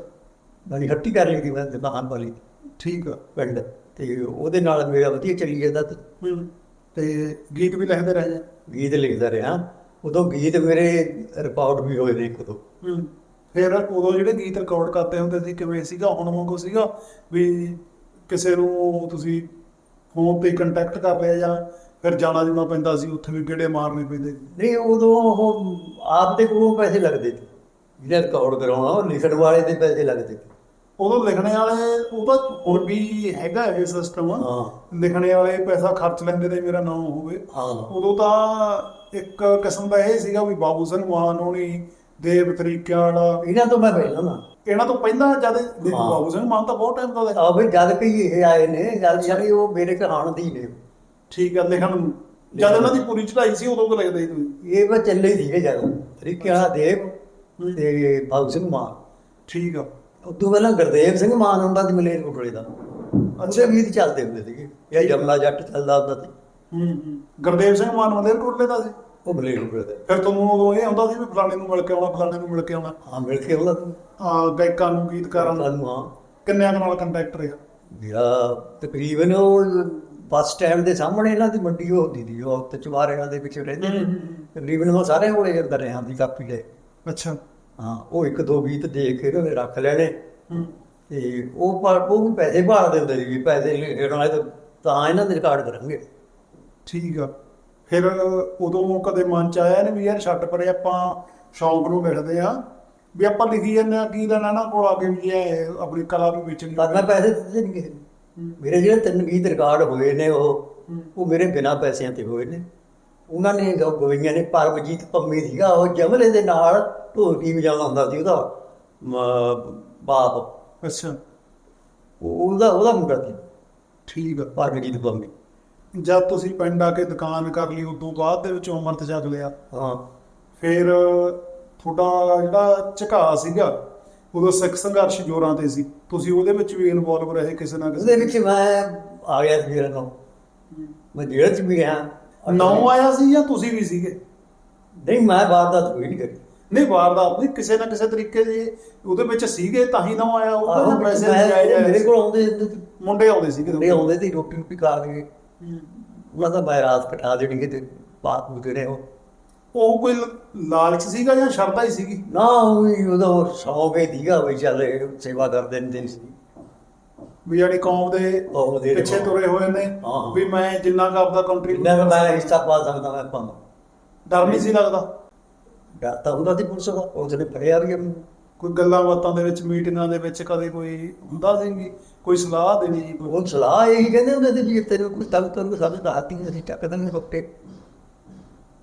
[SPEAKER 2] ਮੇਰੀ ਹੱਟੀ ਕਰ ਲਈ ਸੀ ਮੈਂ ਦੁਕਾਨ ਵਾਲੀ।
[SPEAKER 1] ਠੀਕ ਆ।
[SPEAKER 2] ਪਿੰਡ। ਤੇ ਉਹਦੇ ਨਾਲ ਮੇਰਾ ਵਧੀਆ ਚੱਲੀ ਜਾਂਦਾ
[SPEAKER 1] ਹੂੰ। ਤੇ ਗੀਤ ਵੀ ਲਿਖਦੇ ਰਹੇ?
[SPEAKER 2] ਗੀਤ ਲਿਖਦਾ ਰਿਹਾ। ਉਦੋਂ ਗੀਤ ਮੇਰੇ ਰਿਕਾਰਡ ਵੀ ਹੋਏ ਨੇ ਇੱਕ ਦੋ।
[SPEAKER 1] ਹੂੰ। ਫਿਰ ਉਦੋਂ ਜਿਹੜੇ ਗੀਤ ਰਿਕਾਰਡ ਕਰਦੇ ਹੁੰਦੇ ਸੀ ਕਿਵੇਂ ਸੀਗਾ ਹੁਣ ਵਾਂਗੂ ਸੀਗਾ ਵੀ ਕਿਸੇ ਨੂੰ ਤੁਸੀਂ ਫੋਨ ਤੇ ਕੰਟੈਕਟ ਕਰ ਲਿਆ ਜਾਂ ਫਿਰ ਜਾਣਾ ਜੁਣਾ ਪੈਂਦਾ ਸੀ ਉੱਥੇ ਵੀ ਕਿਹੜੇ ਮਾਰਨੇ ਪੈਂਦੇ
[SPEAKER 2] ਨਹੀਂ ਉਦੋਂ ਉਹ ਆਪ ਦੇ ਕੋਲੋਂ ਪੈਸੇ ਲੱਗਦੇ ਸੀ। ਜਿਹੜਾ ਰਿਕਾਰਡ ਕਰਾਉਣਾ ਉਹ ਲਿਖਣ ਵਾਲੇ ਦੇ ਪੈਸੇ ਲੱਗਦੇ ਸੀ।
[SPEAKER 1] ਉਦੋਂ ਲਿਖਣੇ ਵਾਲੇ ਉਹਦਾ ਹੋਰ ਵੀ ਹੈਗਾ ਇਹ ਸਿਸਟਮ
[SPEAKER 2] ਹਾਂ।
[SPEAKER 1] ਲਿਖਣੇ ਵਾਲੇ ਪੈਸਾ ਖਰਚ ਲੈਂਦੇ ਨੇ ਮੇਰਾ ਨਾਮ ਹੋਵੇ।
[SPEAKER 2] ਹਾਂ।
[SPEAKER 1] ਉਦੋਂ ਤਾਂ ਇੱਕ ਕਿਸਮ ਦਾ ਇਹ ਸੀਗਾ ਵੀ ਬਾਬੂ ਸਿੰਘ ਮਾਨ ਹੋਣੀ ਦੇਵ ਤਰੀਕਿਆਂ ਵਾਲਾ
[SPEAKER 2] ਇਹਨਾਂ ਤੋਂ ਮੈਂ ਪਹਿਲਾਂ ਨਾ
[SPEAKER 1] ਇਹਨਾਂ ਤੋਂ ਪਹਿਲਾਂ ਜਦ। ਬਾਬੂ ਸਿੰਘ ਮਾਨ ਤਾਂ ਬਹੁਤ ਟਾਈਮ ਹੋਇਆ।
[SPEAKER 2] ਆ ਵੀ ਜਦ ਕਿ ਇਹ ਆਏ ਨੇ ਜਦ ਜਾਨੀ ਉਹ ਮੇਰੇ ਕਹਾਣ ਦੀ ਨੇ।
[SPEAKER 1] ਠੀਕ ਆ ਲਿਖਣ ਜਦ ਉਹਨਾਂ ਦੀ ਪੂਰੀ ਚੜਾਈ ਸੀ ਉਦੋਂ ਕੋ ਲਿਖਦੇ ਸੀ ਤੁਸੀਂ।
[SPEAKER 2] ਇਹ ਮੈਂ ਚੱਲੇ ਹੀ ਸੀਗੇ ਜਦ। ਤਰੀਕੇ ਵਾਲਾ ਦੇਵ ਤੇ ਬਾਬੂ ਸਿੰਘ ਮਾਨ।
[SPEAKER 1] ਠੀਕ ਆ।
[SPEAKER 2] ਉਦੋਂ ਪਹਿਲਾਂ ਗੁਰਦੇਵ ਸਿੰਘ ਮਾਨ ਹੁੰਦਾ ਸੀ ਮਲੇਰ ਕੋਟਲੇ ਦਾ। ਅੱਛੇ। ਗੀਤ ਚੱਲਦੇ ਹੁੰਦੇ ਸੀਗੇ। ਇਹ ਜਮਲਾ ਜੱਟ ਚੱਲਦਾ ਹੁੰਦਾ ਸੀ।
[SPEAKER 1] ਹੂੰ ਹੂੰ। ਗੁਰਦੇਵ ਸਿੰਘ ਮਾਨ ਮਲੇਰ ਕੋਟਲੇ ਦਾ ਸੀ?
[SPEAKER 2] ਉਹ ਕੋਟਲੇ ਦਾ
[SPEAKER 1] ਫਿਰ ਤੁਹਾਨੂੰ ਉਦੋਂ ਇਹ ਹੁੰਦਾ ਸੀ ਵੀ ਫਲਾਣੇ ਨੂੰ ਮਿਲ ਕੇ ਆਉਣਾ ਫਲਾਣੇ ਨੂੰ ਮਿਲ ਕੇ ਆਉਣਾ।
[SPEAKER 2] ਹਾਂ ਮਿਲ ਕੇ ਉਹਦਾ
[SPEAKER 1] ਆ ਗਾਇਕਾਂ ਨੂੰ ਗੀਤਕਾਰਾਂ ਨੂੰ।
[SPEAKER 2] ਹਾਂ।
[SPEAKER 1] ਕਿੰਨਿਆਂ ਨਾਲ ਕੰਟੈਕਟ ਰਿਹਾ?
[SPEAKER 2] ਮੇਰਾ ਤਕਰੀਬਨ ਉਹ ਬੱਸ ਸਟੈਂਡ ਦੇ ਸਾਹਮਣੇ ਇਹਨਾਂ ਦੀ ਮੰਡੀ ਹੁੰਦੀ ਸੀ ਉਹ ਤੇ ਚਵਾਰਿਆਂ ਦੇ ਵਿੱਚ ਰਹਿੰਦੇ ਨੇ। ਤਕਰੀਬਨ ਉਹ ਸਾਰੇ ਕੋਲੇ ਅੰਦਰ ਰਹੇ ਦੀ ਕਾਪੀ ਦੇ।
[SPEAKER 1] ਅੱਛਾ।
[SPEAKER 2] ਹਾਂ ਉਹ ਇੱਕ ਦੋ ਗੀਤ ਦੇਖ ਕੇ ਉਹਨੇ ਰੱਖ ਲੈਣੇ। ਤੇ ਉਹ ਪਰ ਉਹ ਪੈਸੇ ਭਾਲ ਦਿੰਦੇ ਸੀ ਪੈਸੇ ਇਹਨਾਂ ਦੇ ਤਾਂ ਇਹਨਾਂ ਦੇ ਰਿਕਾਰਡ ਕਰਾਂਗੇ
[SPEAKER 1] ਠੀਕ ਆ। ਫਿਰ ਉਦੋਂ ਕਦੇ ਮਨ ਚ ਆਇਆ ਨੇ ਵੀ ਯਾਰ ਛੱਡ ਪਰੇ ਆਪਾਂ ਸ਼ੌਂਕ ਨੂੰ ਲਿਖਦੇ ਆ ਵੀ ਆਪਾਂ ਲਿਖੀ ਜਾਂਦੇ ਆ ਕੀ ਲੈਣਾ ਨਾ ਕੋਲ ਆ ਕੇ ਵੀ ਇਹ ਆਪਣੀ ਕਲਾ ਨੂੰ ਵੇਚਣੀ।
[SPEAKER 2] ਪਰ ਮੈਂ ਪੈਸੇ ਦਿੱਤੇ ਨਹੀਂ ਕਿਸੇ ਨੂੰ। ਮੇਰੇ ਜਿਹੜੇ ਤਿੰਨ ਗੀਤ ਰਿਕਾਰਡ ਹੋਏ ਨੇ ਉਹ ਉਹ ਮੇਰੇ ਬਿਨਾਂ ਪੈਸਿਆਂ ਤੇ ਹੋਏ ਨੇ। ਉਹਨਾਂ ਨੇ ਗਵਈਆਂ ਨੇ ਪਰਮਜੀਤ ਪੰਮੀ ਸੀਗਾ ਉਹ ਜਮਲੇ ਦੇ ਨਾਲ ਢੋਲਕੀ ਵਜਾਉਂਦਾ ਹੁੰਦਾ ਸੀ ਉਹਦਾ ਬਾਪ।
[SPEAKER 1] ਅੱਛਾ।
[SPEAKER 2] ਉਹ- ਉਹਦਾ ਉਹਦਾ ਮੁੰਡਾ ਸੀ।
[SPEAKER 1] ਠੀਕ ਆ।
[SPEAKER 2] ਪਰਮਜੀਤ ਪੰਮੀ।
[SPEAKER 1] ਜਦ ਤੁਸੀਂ ਪਿੰਡ ਆ ਕੇ ਦੁਕਾਨ ਕਰ ਲਈ ਉਦੋਂ ਬਾਅਦ ਦੇ ਵਿੱਚ ਅਮਰਤ ਛਕ ਲਿਆ।
[SPEAKER 2] ਹਾਂ।
[SPEAKER 1] ਫਿਰ ਤੁਹਾਡਾ ਜਿਹੜਾ ਝੁਕਾਅ ਸੀਗਾ ਉਦੋਂ ਸਿੱਖ ਸੰਘਰਸ਼ ਜੋਰਾਂ ਤੇ ਸੀ। ਤੁਸੀਂ ਉਹਦੇ ਵਿੱਚ ਵੀ ਇਨਵੋਲਵ ਰਹੇ ਕਿਸੇ ਨਾ
[SPEAKER 2] ਉਹਦੇ
[SPEAKER 1] ਕਿਸੇ
[SPEAKER 2] ਵਿੱਚ ਮੈਂ ਆ ਗਿਆ ਸੀ ਜਿਹੜਾ ਨੂੰ ਮੈਂ ਜੇਲ੍ਹ ਚ ਵੀ ਗਿਆ।
[SPEAKER 1] ਨੌ ਆਇਆ ਸੀ ਜਾਂ ਤੁਸੀਂ ਵੀ ਸੀਗੇ?
[SPEAKER 2] ਨਹੀਂ ਮੈਂ ਵਾਰਦਾਤ ਕੋਈ ਨਹੀਂ ਕਰੀ।
[SPEAKER 1] ਨਹੀਂ ਵਾਰਦਾਤ ਨਹੀਂ ਕਿਸੇ ਨਾ ਕਿਸੇ ਤਰੀਕੇ ਦੇ ਉਹਦੇ ਵਿੱਚ ਸੀਗੇ ਤਾਂ ਹੀ ਨੌ ਆਇਆ। ਉਹਦਾ ਪੈਸੇ ਆਏ
[SPEAKER 2] ਮੇਰੇ। ਕੋਲ ਆਉਂਦੇ।
[SPEAKER 1] ਮੁੰਡੇ ਆਉਂਦੇ ਸੀਗੇ
[SPEAKER 2] ਮੁੰਡੇ ਆਉਂਦੇ ਸੀ ਰੋਟੀ ਰੋਟੀ ਖਾ
[SPEAKER 1] ਹੂੰ।
[SPEAKER 2] ਉਹਨਾਂ ਦਾ ਮੈਂ ਰਾਤ ਕਟਾ ਦੇਣੀ ਕਿਤੇ ਬਾਤ ਨੂੰ ਜਿਹੜੇ ਉਹ।
[SPEAKER 1] ਉਹ ਕੋਈ ਲਾਲਚ ਸੀਗਾ ਜਾਂ ਸ਼ਰਧਾ ਹੀ ਸੀਗੀ?
[SPEAKER 2] ਨਾ ਉਹ ਉਹਦਾ ਸ਼ੌਕ ਹੀ ਦੀਗਾ ਵੀ ਚੱਲ ਸੇਵਾ ਕਰਦੇ ਨੇ ਦਿਨ ਸੀ।
[SPEAKER 1] ਵੀ ਜਿਹੜੀ ਕੌਮ ਦੇ ਪਿੱਛੇ ਤੁਰੇ ਹੋਏ ਨੇ। ਵੀ ਮੈਂ ਜਿੰਨਾ ਕੁ ਆਪਦਾ
[SPEAKER 2] ਜਿੰਨਾ
[SPEAKER 1] ਕੰਟਰੀਬਿਊਟ
[SPEAKER 2] ਕੁ ਮੈਂ ਹਿੱਸਾ ਪਾ ਸਕਦਾ ਮੈਂ ਪਾਵਾਂ
[SPEAKER 1] ਡਰ ਨਹੀਂ ਸੀ ਲੱਗਦਾ?
[SPEAKER 2] ਡਰ ਤਾਂ ਹੁੰਦਾ ਸੀ ਪੁਲਿਸ ਦਾ। ਉਸ ਨੇ ਫੜਿਆ ਵੀ।
[SPEAKER 1] ਕੋਈ ਗੱਲਾਂ ਬਾਤਾਂ ਦੇ ਵਿੱਚ ਮੀਟਿੰਗਾਂ ਦੇ ਵਿੱਚ ਕਦੇ ਕੋਈ ਹੁੰਦਾ ਸੀਗੀ ਕੋਈ ਸਲਾਹ ਦੇਣੀ ਜੀ? ਕੋਈ
[SPEAKER 2] ਉਹ ਸਲਾਹ ਇਹੀ ਕਹਿੰਦੇ ਹੁੰਦੇ ਸੀ ਵੀ ਤੈਨੂੰ ਕੋਈ ਤੰਗ ਕਰੂ ਸਾਨੂੰ ਰਾਤੀ ਅਸੀਂ ਟੱਕਦੇ ਨਹੀਂ ਰੁਕਤੇ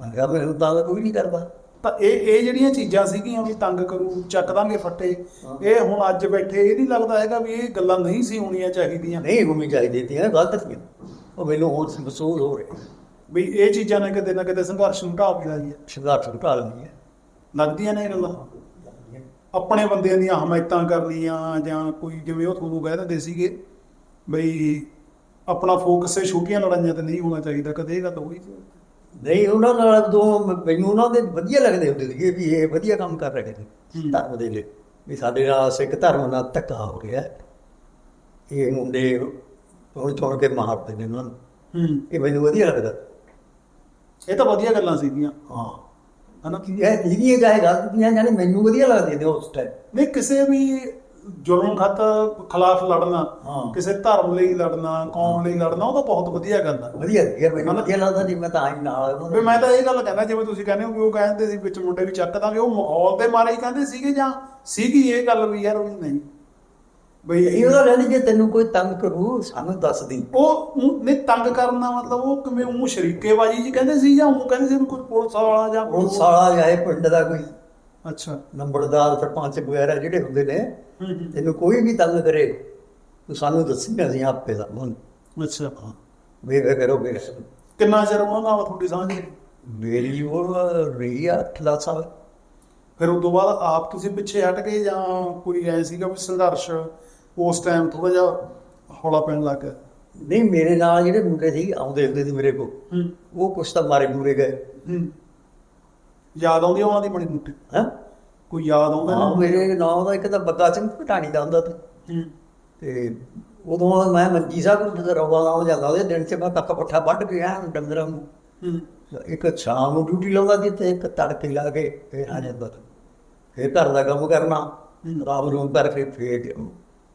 [SPEAKER 2] ਮੈਂ ਕਿਹਾ ਮੈਨੂੰ ਤਾਂ ਕੋਈ ਨਹੀਂ ਕਰਦਾ।
[SPEAKER 1] ਤਾਂ ਇਹ ਇਹ ਜਿਹੜੀਆਂ ਚੀਜ਼ਾਂ ਸੀਗੀਆਂ ਵੀ ਤੰਗ ਕਰੂ ਚੱਕ ਦਾਂਗੇ ਫੱਟੇ।
[SPEAKER 2] ਹਾਂ।
[SPEAKER 1] ਇਹ ਹੁਣ ਅੱਜ ਬੈਠੇ ਇਹ ਨਹੀਂ ਲੱਗਦਾ ਹੈਗਾ ਵੀ ਇਹ ਗੱਲਾਂ ਨਹੀਂ ਸੀ ਹੋਣੀਆਂ ਚਾਹੀਦੀਆਂ।
[SPEAKER 2] ਨਹੀਂ ਹੋਣੀ ਚਾਹੀਦੀ ਸੀ ਇਹ ਗਲਤ ਸੀ ਉਹ ਮੈਨੂੰ ਹੁਣ ਮਹਿਸੂਸ ਹੋ ਰਿਹਾ।
[SPEAKER 1] ਵੀ ਇਹ ਚੀਜ਼ਾਂ ਨੇ ਕਿਤੇ ਨਾ ਕਿਤੇ ਸੰਘਰਸ਼ ਨੂੰ ਢਾਹ ਕੇ ਲਾਈ ਹੈ।
[SPEAKER 2] ਸੰਘਰਸ਼ ਨੂੰ ਢਾਲ ਲਈ ਹੈ।
[SPEAKER 1] ਲੱਗਦੀਆਂ ਨੇ ਇਹ ਗੱਲਾਂ? ਆਪਣੇ ਬੰਦਿਆਂ ਦੀਆਂ ਹਮਾਇਤਾਂ ਕਰਨੀਆਂ ਜਾਂ ਕੋਈ ਜਿਵੇਂ ਉਹ ਤੁਹਾਨੂੰ ਕਹਿ ਦਿੰਦੇ ਸੀਗੇ ਬਈ ਆਪਣਾ ਫੋਕਸ ਛੋਟੀਆਂ ਲੜਾਈਆਂ ਤੇ ਨਹੀਂ ਹੋਣਾ ਚਾਹੀਦਾ ਕਦੇ ਇਹ ਗੱਲ ਹੋਈ?
[SPEAKER 2] ਨਹੀਂ ਉਹਨਾਂ ਨਾਲ ਦੋ ਮੈਨੂੰ ਉਹਨਾਂ ਦੇ ਵਧੀਆ ਲੱਗਦੇ ਹੁੰਦੇ ਸੀਗੇ ਵੀ ਇਹ ਵਧੀਆ ਕੰਮ ਕਰ ਰਹੇ ਨੇ। ਧਰਮ ਦੇ ਲਈ। ਵੀ ਸਾਡੇ ਨਾਲ ਸਿੱਖ ਧਰਮ ਨਾਲ ਧੱਕਾ ਹੋ ਰਿਹਾ ਹੈ। ਇਹ ਮੁੰਡੇ ਹੁਣ ਚੁਣ ਕੇ ਮਾਰਦੇ ਨੇ ਉਹਨਾਂ ਨੂੰ।
[SPEAKER 1] ਹੂੰ।
[SPEAKER 2] ਇਹ ਮੈਨੂੰ ਵਧੀਆ ਲੱਗਦਾ।
[SPEAKER 1] ਇਹ ਤਾਂ ਵਧੀਆ ਗੱਲਾਂ ਸੀਗੀਆਂ।
[SPEAKER 2] ਹਾਂ।
[SPEAKER 1] ਹਨਾ?
[SPEAKER 2] ਕਿ ਇਹ ਜਿਹੜੀਆਂ ਗਾਏ ਗਲਤੀਆਂ ਜਾਨੀ ਮੈਨੂੰ ਵਧੀਆ ਲੱਗਦੇ ਨੇ ਉਸ ਟਾਈਮ
[SPEAKER 1] ਨਹੀਂ ਕਿਸੇ ਵੀ ਜ਼ੁਲਮ ਖਤ ਖਿਲਾਫ ਲੜਨਾ
[SPEAKER 2] ਹਾਂ।
[SPEAKER 1] ਕਿਸੇ ਧਰਮ ਲਈ ਲੜਨਾ ਕੌਮ ਲਈ ਲੜਨਾ ਉਹ ਤਾਂ ਬਹੁਤ ਵਧੀਆ ਗੱਲ ਆ।
[SPEAKER 2] ਵਧੀਆ ਲੱਗਿਆ ਮੈਨੂੰ ਵਧੀਆ ਲੱਗਦਾ ਨਹੀਂ ਮੈਂ ਤਾਂ ਹੀ ਨਾਲ
[SPEAKER 1] ਵੀ ਮੈਂ ਤਾਂ ਇਹ ਗੱਲ ਕਹਿੰਦਾ ਜਿਵੇਂ ਤੁਸੀਂ ਕਹਿੰਦੇ ਹੋ ਵੀ ਉਹ ਕਹਿੰਦੇ ਸੀ ਵਿੱਚ ਮੁੰਡੇ ਵੀ ਚੱਕ ਦਾਂਗੇ ਉਹ ਮਾਹੌਲ ਦੇ ਮਾਰੇ ਹੀ ਕਹਿੰਦੇ ਸੀਗੇ ਜਾਂ ਸੀਗੀ ਇਹ ਗੱਲ ਵੀ ਯਾਰ ਉਹ ਨਹੀਂ। ਬਈ
[SPEAKER 2] ਇਹ ਉਹਦਾ ਰਹਿੰਦੀ ਜੇ ਤੈਨੂੰ ਕੋਈ ਤੰਗ ਕਰੂ ਸਾਨੂੰ ਦੱਸ ਦੀ।
[SPEAKER 1] ਉਹ ਊਂ ਨਹੀਂ ਤੰਗ ਕਰਨਾ ਮਤਲਬ ਉਹ ਕਿਵੇਂ ਉਹ ਸ਼ਰੀਕੇਬਾਜੀ ਜੀ ਕਹਿੰਦੇ ਸੀ ਜਾਂ ਉਹ ਕਹਿੰਦੇ ਸੀ ਵੀ ਕੋਈ ਪੁਲਿਸ ਵਾਲਾ ਜਾਂ
[SPEAKER 2] ਉਹ ਸਾਲਾ ਜਾਏ ਪਿੰਡ ਦਾ ਕੋਈ
[SPEAKER 1] ਅੱਛਾ।
[SPEAKER 2] ਨੰਬਰਦਾਰ ਸਰਪੰਚ ਵਗੈਰਾ ਜਿਹੜੇ ਹੁੰਦੇ ਨੇ
[SPEAKER 1] ਹੂੰ ਹੂੰ।
[SPEAKER 2] ਤੈਨੂੰ ਕੋਈ ਵੀ ਤੰਗ ਕਰੇ ਤੂੰ ਸਾਨੂੰ ਦੱਸੀ ਅਸੀਂ ਆਪੇ ਦਾ ਮਨ
[SPEAKER 1] ਅੱਛਾ।
[SPEAKER 2] ਵੇ ਵੇ ਕਰੋਗੇ
[SPEAKER 1] ਕਿੰਨਾ ਚਿਰ ਉਹਨਾਂ ਨਾਲ ਤੁਹਾਡੀ ਸਾਂਝ ਰਹੀ?
[SPEAKER 2] ਮੇਰੀ ਉਹ ਰਹੀ ਆ 8 ਸਾਲ।
[SPEAKER 1] ਫਿਰ ਉਸ ਤੋਂ ਬਾਅਦ ਆਪ ਤੁਸੀਂ ਪਿੱਛੇ ਹਟ ਗਏ ਜਾਂ ਕੋਈ ਐ ਸੀਗਾ ਵੀ ਸੰਘਰਸ਼? ਉਸ ਟਾਈਮ ਥੋੜਾ ਜਿਹਾ ਹੌਲਾ ਪੈਣ ਲੱਗ ਗਿਆ।
[SPEAKER 2] ਨਹੀਂ ਮੇਰੇ ਨਾਲ ਜਿਹੜੇ ਮੁੰਡੇ ਸੀ ਆਉਂਦੇ ਹੁੰਦੇ ਸੀ ਮੇਰੇ ਕੋਲ। ਉਹ ਕੁਛ ਤਾਂ ਮਾਰੇ ਮੂਰੇ ਗਏ।
[SPEAKER 1] ਯਾਦ ਆਉਂਦੀ ਉਹਨਾਂ ਦੀ ਬੜੀ ਮੁੱਟੀ
[SPEAKER 2] ਹਾਂ?
[SPEAKER 1] ਕੋਈ ਯਾਦ ਆਉਂਦਾ
[SPEAKER 2] ਹਾਂ
[SPEAKER 1] ਨਾ?
[SPEAKER 2] ਮੇਰੇ ਨਾਂ ਦਾ ਇੱਕ ਤਾਂ ਬੱਗਾ ਸਿੰਘ ਪਟਾਣੀ ਦਾ ਹੁੰਦਾ
[SPEAKER 1] ਹੂੰ।
[SPEAKER 2] ਤੇ ਉਦੋਂ ਮੈਂ ਮੰਜੀ ਸਾਹਿਬ ਨੂੰ ਰਵਾ ਲਾਉਣ ਜਾਂਦਾ ਉਹਦੇ ਦਿਨ 'ਚ ਮੈਂ ਕੱਕ ਪੱਠਾ ਵੱਢ ਕੇ ਆ ਡੰਗਰਾਂ ਨੂੰ। ਇੱਕ ਸ਼ਾਮ ਨੂੰ ਡਿਊਟੀ ਲਾਉਂਦਾ ਸੀ ਤੇ ਇੱਕ ਤੜਕੇ ਲਾ ਕੇ ਫੇਰ ਆ ਜਾਂਦਾ। ਫੇਰ ਘਰ ਦਾ ਕੰਮ ਕਰਨਾ ਰਾਤ ਨੂੰ ਕਰ ਫਿਰ ਫੇਰ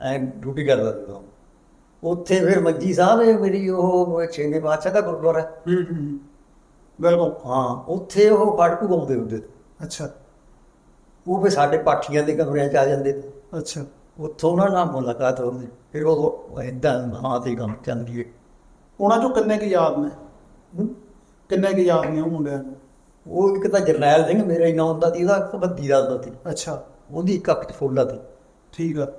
[SPEAKER 2] ਐ ਡਿਊਟੀ ਕਰਦਾ ਸੀ ਉੱਥੇ ਫਿਰ ਮੰਜੀ ਸਾਹਿਬ ਇਹ ਮੇਰੀ ਉਹ ਛੇਵੇਂ ਬਾਦਸ਼ਾਹ ਦਾ ਗੁਰਦੁਆਰਾ। ਹੈ।
[SPEAKER 1] ਹੂੰ ਬਿਲਕੁਲ।
[SPEAKER 2] ਹਾਂ ਉੱਥੇ ਉਹ ਫੜਕੂ ਗਾਉਂਦੇ ਹੁੰਦੇ।
[SPEAKER 1] ਅੱਛਾ।
[SPEAKER 2] ਉਹ ਫਿਰ ਸਾਡੇ ਪਾਠੀਆਂ ਦੇ ਕਮਰਿਆਂ 'ਚ ਆ ਜਾਂਦੇ।
[SPEAKER 1] ਅੱਛਾ।
[SPEAKER 2] ਉੱਥੋਂ ਉਹਨਾਂ ਨਾਲ ਮੁਲਾਕਾਤ ਹੁੰਦੀ ਫਿਰ ਉਹ ਏਦਾਂ ਹਾਂ ਤੇ ਕੰਮ ਚੱਲਦੀ ਹੈ
[SPEAKER 1] ਉਹਨਾਂ ਚੋਂ ਕਿੰਨੇ ਕੁ ਯਾਦ ਨੇ। ਕਿੰਨੇ ਕੁ ਯਾਦ ਨੇ ਉਹ ਮੁੰਡਿਆਂ ਨੂੰ?
[SPEAKER 2] ਉਹ ਇੱਕ ਤਾਂ ਜਰਨੈਲ ਸਿੰਘ ਮੇਰਾ ਹੀ ਨਾਂ ਹੁੰਦਾ ਸੀ ਉਹਦਾ ਇੱਕ ਬੱਦੀ ਦਾ ਹੁੰਦਾ ਸੀ।
[SPEAKER 1] ਅੱਛਾ।
[SPEAKER 2] ਉਹਦੀ ਇੱਕ ਅੱਖ ਫੁੱਲਾ ਸੀ।
[SPEAKER 1] ਠੀਕ ਆ।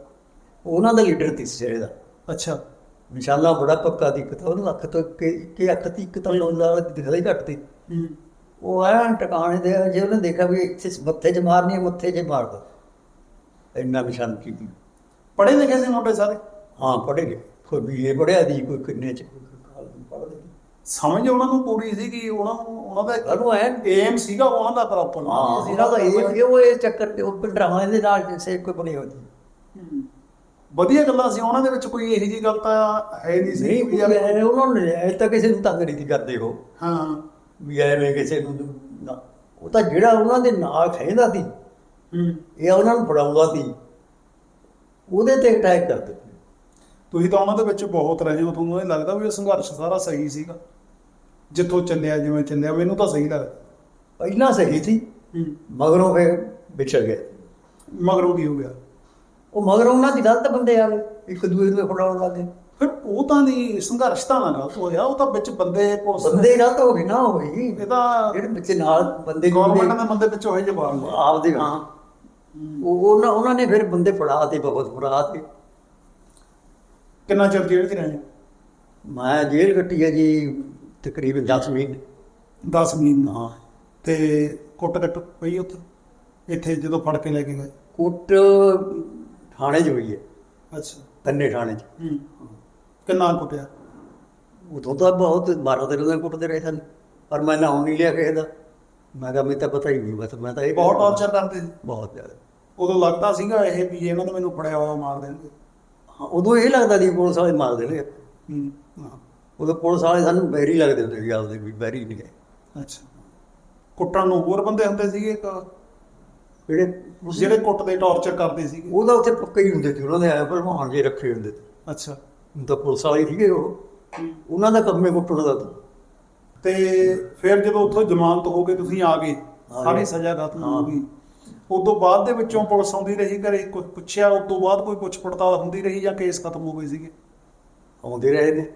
[SPEAKER 2] ਉਹਨਾਂ ਦਾ ਲੀਡਰ ਸੀ ਸਿਰੇ ਦਾ।
[SPEAKER 1] ਅੱਛਾ।
[SPEAKER 2] ਨਿਸ਼ਾਨਾ ਬੜਾ ਪੱਕਾ ਦੀ ਇੱਕ ਤਾਂ ਉਹਨੂੰ ਅੱਖ ਤੋਂ ਕਿ ਅੱਖ ਦੀ ਇੱਕ ਤਾਂ ਲੋਲਾ ਦਿਖਦਾ ਹੀ ਘੱਟ
[SPEAKER 1] ਹੂੰ।
[SPEAKER 2] ਉਹ ਐਂ ਟਿਕਾਣੇ ਦੇ ਜੇ ਉਹਨੇ ਦੇਖਿਆ ਵੀ ਇੱਥੇ ਮੱਥੇ 'ਚ ਮਾਰਨੀ ਹੈ ਮੱਥੇ 'ਚ ਮਾਰ ਦੋ। ਇੰਨਾ ਨਿਸ਼ਾਨ ਕੀ
[SPEAKER 1] ਪੜ੍ਹੇ ਲਿਖੇ ਸੀ ਮੁੰਡੇ ਸਾਰੇ?
[SPEAKER 2] ਹਾਂ ਪੜ੍ਹੇ ਗਏ ਕੋਈ ਬੀਏ ਪੜਿਆ ਦੀ ਕੋਈ ਕਿੰਨੇ 'ਚ
[SPEAKER 1] ਸਮਝ ਉਹਨਾਂ ਨੂੰ ਪੂਰੀ ਸੀ ਕਿ ਉਹਨਾਂ ਨੂੰ ਉਹਨਾਂ ਦਾ
[SPEAKER 2] ਉਹਨੂੰ ਐਂ
[SPEAKER 1] ਏਮ ਸੀਗਾ ਉਹਨਾਂ ਦਾ ਪ੍ਰੋਪਰ
[SPEAKER 2] ਹਾਂ ਇਹਨਾਂ ਦਾ ਇਹ ਕਿ ਉਹ ਇਹ ਚੱਕਰ ਤੇ ਉਹ ਡਰਾਮਾ ਦੇ ਨਾਲ ਜਿਸੇ ਕੋਈ ਬਣੀ ਹੋਈ।
[SPEAKER 1] ਵਧੀਆ ਗੱਲਾਂ ਸੀ ਉਹਨਾਂ ਦੇ ਵਿੱਚ ਕੋਈ ਇਹੋ ਜੀ ਗੱਲ ਤਾਂ ਹੈ ਨਹੀਂ ਸੀ ਵੀ ਯਾਰ-
[SPEAKER 2] ਉਹਨਾਂ ਨੇ ਐ ਤਾਂ ਕਿਸੇ ਨੂੰ ਤੰਗ ਨਹੀਂ ਸੀ ਕਰਦੇ ਉਹ।
[SPEAKER 1] ਹਾਂ।
[SPEAKER 2] ਵੀ ਐਵੇਂ ਕਿਸੇ ਨੂੰ ਨਾ ਉਹ ਤਾਂ ਜਿਹੜਾ ਉਹਨਾਂ ਦੇ ਨਾਲ ਖੈਂਦਾ ਸੀ
[SPEAKER 1] ਹੂੰ।
[SPEAKER 2] ਇਹ ਉਹਨਾਂ ਨੂੰ ਫੜਾਉਂਦਾ ਸੀ ਉਹਦੇ ਤੇ ਅਟੈਕ ਕਰਦੇ
[SPEAKER 1] ਤੁਸੀਂ ਤਾਂ ਉਹਨਾਂ ਦੇ ਵਿੱਚ ਬਹੁਤ ਰਹੇ ਹੋ ਤੁਹਾਨੂੰ ਇਹ ਲੱਗਦਾ ਵੀ ਇਹ ਸੰਘਰਸ਼ ਸਾਰਾ ਸਹੀ ਸੀਗਾ। ਜਿੱਥੋਂ ਚੱਲਿਆ ਜਿਵੇਂ ਚੱਲਿਆ ਮੈਨੂੰ ਤਾਂ ਸਹੀ ਲੱਗਦਾ।
[SPEAKER 2] ਪਹਿਲਾਂ ਸਹੀ ਸੀ
[SPEAKER 1] ਹੂੰ।
[SPEAKER 2] ਮਗਰੋਂ ਫਿਰ ਵਿਛੜ ਗਏ
[SPEAKER 1] ਮਗਰੋਂ ਕੀ ਹੋ ਗਿਆ?
[SPEAKER 2] ਉਹ ਮਗਰੋਂ ਉਹਨਾਂ ਦੀ ਗਲਤ ਬੰਦੇ ਆ ਗਏ ਇੱਕ ਦੂਜੇ ਨੂੰ ਫੜਾਉਣ ਲੱਗੇ
[SPEAKER 1] ਫਿਰ ਉਹ ਤਾਂ ਨਹੀਂ ਸੰਘਰਸ਼ ਤਾਂ ਨਾ ਗਲਤ ਹੋਇਆ ਉਹ ਤਾਂ ਵਿੱਚ ਬੰਦੇ ਪੁਲਿਸ
[SPEAKER 2] ਬੰਦੇ ਗਲਤ ਹੋ ਗਏ ਨਾ ਹੋਈ
[SPEAKER 1] ਇਹ ਤਾਂ
[SPEAKER 2] ਜਿਹੜੇ ਬੱਚੇ ਨਾਲ ਬੰਦੇ
[SPEAKER 1] ਗਵਰਨਮੈਂਟ ਦੇ ਬੰਦੇ ਵਿੱਚ ਹੋਏ ਜਵਾਬ
[SPEAKER 2] ਆਪਦੇ ਹਾਂ। ਉਹ ਉਹਨਾਂ ਉਹਨਾਂ ਨੇ ਫਿਰ ਬੰਦੇ ਫੜਾ ਤੇ ਬਹੁਤ ਫੜਾ ਤੇ।
[SPEAKER 1] ਕਿੰਨਾ ਚਿਰ ਜੇਲ੍ਹ 'ਚ ਰਹੇ
[SPEAKER 2] ਮੈਂ ਜੇਲ੍ਹ ਕੱਟੀ ਹੈ ਜੀ ਤਕਰੀਬਨ 10 ਮਹੀਨੇ।
[SPEAKER 1] 10 ਮਹੀਨੇ।
[SPEAKER 2] ਹਾਂ।
[SPEAKER 1] ਤੇ ਕੁੱਟ ਕੱਟ ਪਈ ਉੱਥੇ? ਇੱਥੇ ਜਦੋਂ ਫੜ ਕੇ ਲੈ ਕੇ ਗਏ?
[SPEAKER 2] ਕੁੱਟ ਥਾਣੇ 'ਚ ਹੋਈ ਹੈ।
[SPEAKER 1] ਅੱਛਾ।
[SPEAKER 2] ਤੰਨੇ ਥਾਣੇ 'ਚ।
[SPEAKER 1] ਹੂੰ। ਕਿੰਨਾ ਕੁੱਟਿਆ?
[SPEAKER 2] ਉਦੋਂ ਤਾਂ ਬਹੁਤ ਬਾਰਾਂ ਦਿਨ ਉਹਦੇ ਕੁੱਟਦੇ ਰਹੇ ਸਨ। ਪਰ ਮੈਂ ਨਾਮ ਨਹੀਂ ਲਿਆ ਕਿਸੇ ਦਾ। ਮੈਂ ਕਿਹਾ ਮੈਨੂੰ ਤਾਂ ਪਤਾ ਹੀ ਨਹੀਂ ਬਸ ਮੈਂ ਤਾਂ ਇਹ
[SPEAKER 1] ਬਹੁਤ ਟੌਰਚਰ ਕਰਦੇ ਸੀ?
[SPEAKER 2] ਬਹੁਤ ਜ਼ਿਆਦਾ।
[SPEAKER 1] ਉਦੋਂ ਲੱਗਦਾ ਸੀਗਾ ਇਹ ਵੀ ਇਹਨਾਂ ਨੇ ਮੈਨੂੰ ਫੜਿਆ ਹੋਇਆ ਮਾਰ ਦੇਣਗੇ।
[SPEAKER 2] ਹਾਂ, ਉਦੋਂ ਇਹ ਲੱਗਦਾ ਸੀ ਪੁਲਿਸ ਵਾਲੇ ਮਾਰ ਦੇਣਗੇ।
[SPEAKER 1] ਹੂੰ ਹਾਂ।
[SPEAKER 2] ਉਦੋਂ ਪੁਲਿਸ ਵਾਲੇ ਸਾਨੂੰ ਬੈਰੀ ਲੱਗਦੇ ਹੁੰਦੇ ਸੀ ਆਪਦੇ ਵੀ ਬੈਰੀ ਨਹੀਂ ਗਏ
[SPEAKER 1] ਅੱਛਾ। ਕੁੱਟਣ ਨੂੰ ਹੋਰ ਬੰਦੇ ਹੁੰਦੇ ਸੀਗੇ
[SPEAKER 2] ਜਿਹੜੇ
[SPEAKER 1] ਜਿਹੜੇ ਕੁੱਟਦੇ ਟੌਰਚਰ ਕਰਦੇ ਸੀਗੇ।
[SPEAKER 2] ਉਹਦਾ ਉੱਥੇ ਪੱਕੇ ਹੀ ਹੁੰਦੇ ਸੀ ਉਹਨਾਂ ਦੇ ਐ ਭਲਵਾਨ ਜੇ ਰੱਖੇ ਹੁੰਦੇ ਸੀ।
[SPEAKER 1] ਅੱਛਾ।
[SPEAKER 2] ਤਾਂ ਪੁਲਿਸ ਵਾਲੇ ਸੀਗੇ ਉਹ। ਉਹਨਾਂ ਦਾ ਕੰਮੇ ਕੁੱਟਣ ਦਾ ਤਾਂ
[SPEAKER 1] ਤੇ ਫਿਰ ਜਦੋਂ ਉੱਥੋਂ ਜ਼ਮਾਨਤ ਹੋ ਕੇ ਤੁਸੀਂ ਆ ਗਏ ਸਾਰੀ। ਸਜ਼ਾ ਖਤਮ ਹੋ
[SPEAKER 2] ਹਾਂ।
[SPEAKER 1] ਗਈ ਉਸ ਤੋਂ ਬਾਅਦ ਦੇ ਵਿੱਚੋਂ ਪੁਲਿਸ ਆਉਂਦੀ ਰਹੀ ਘਰੇ ਕੁਝ ਪੁੱਛਿਆ ਉਸ ਤੋਂ ਬਾਅਦ ਕੋਈ ਪੁੱਛ ਪੜਤਾਲ ਹੁੰਦੀ ਰਹੀ ਜਾਂ ਕੇਸ ਖਤਮ ਹੋ ਗਏ ਸੀਗੇ?
[SPEAKER 2] ਆਉਂਦੇ ਰਹੇ ਨੇ।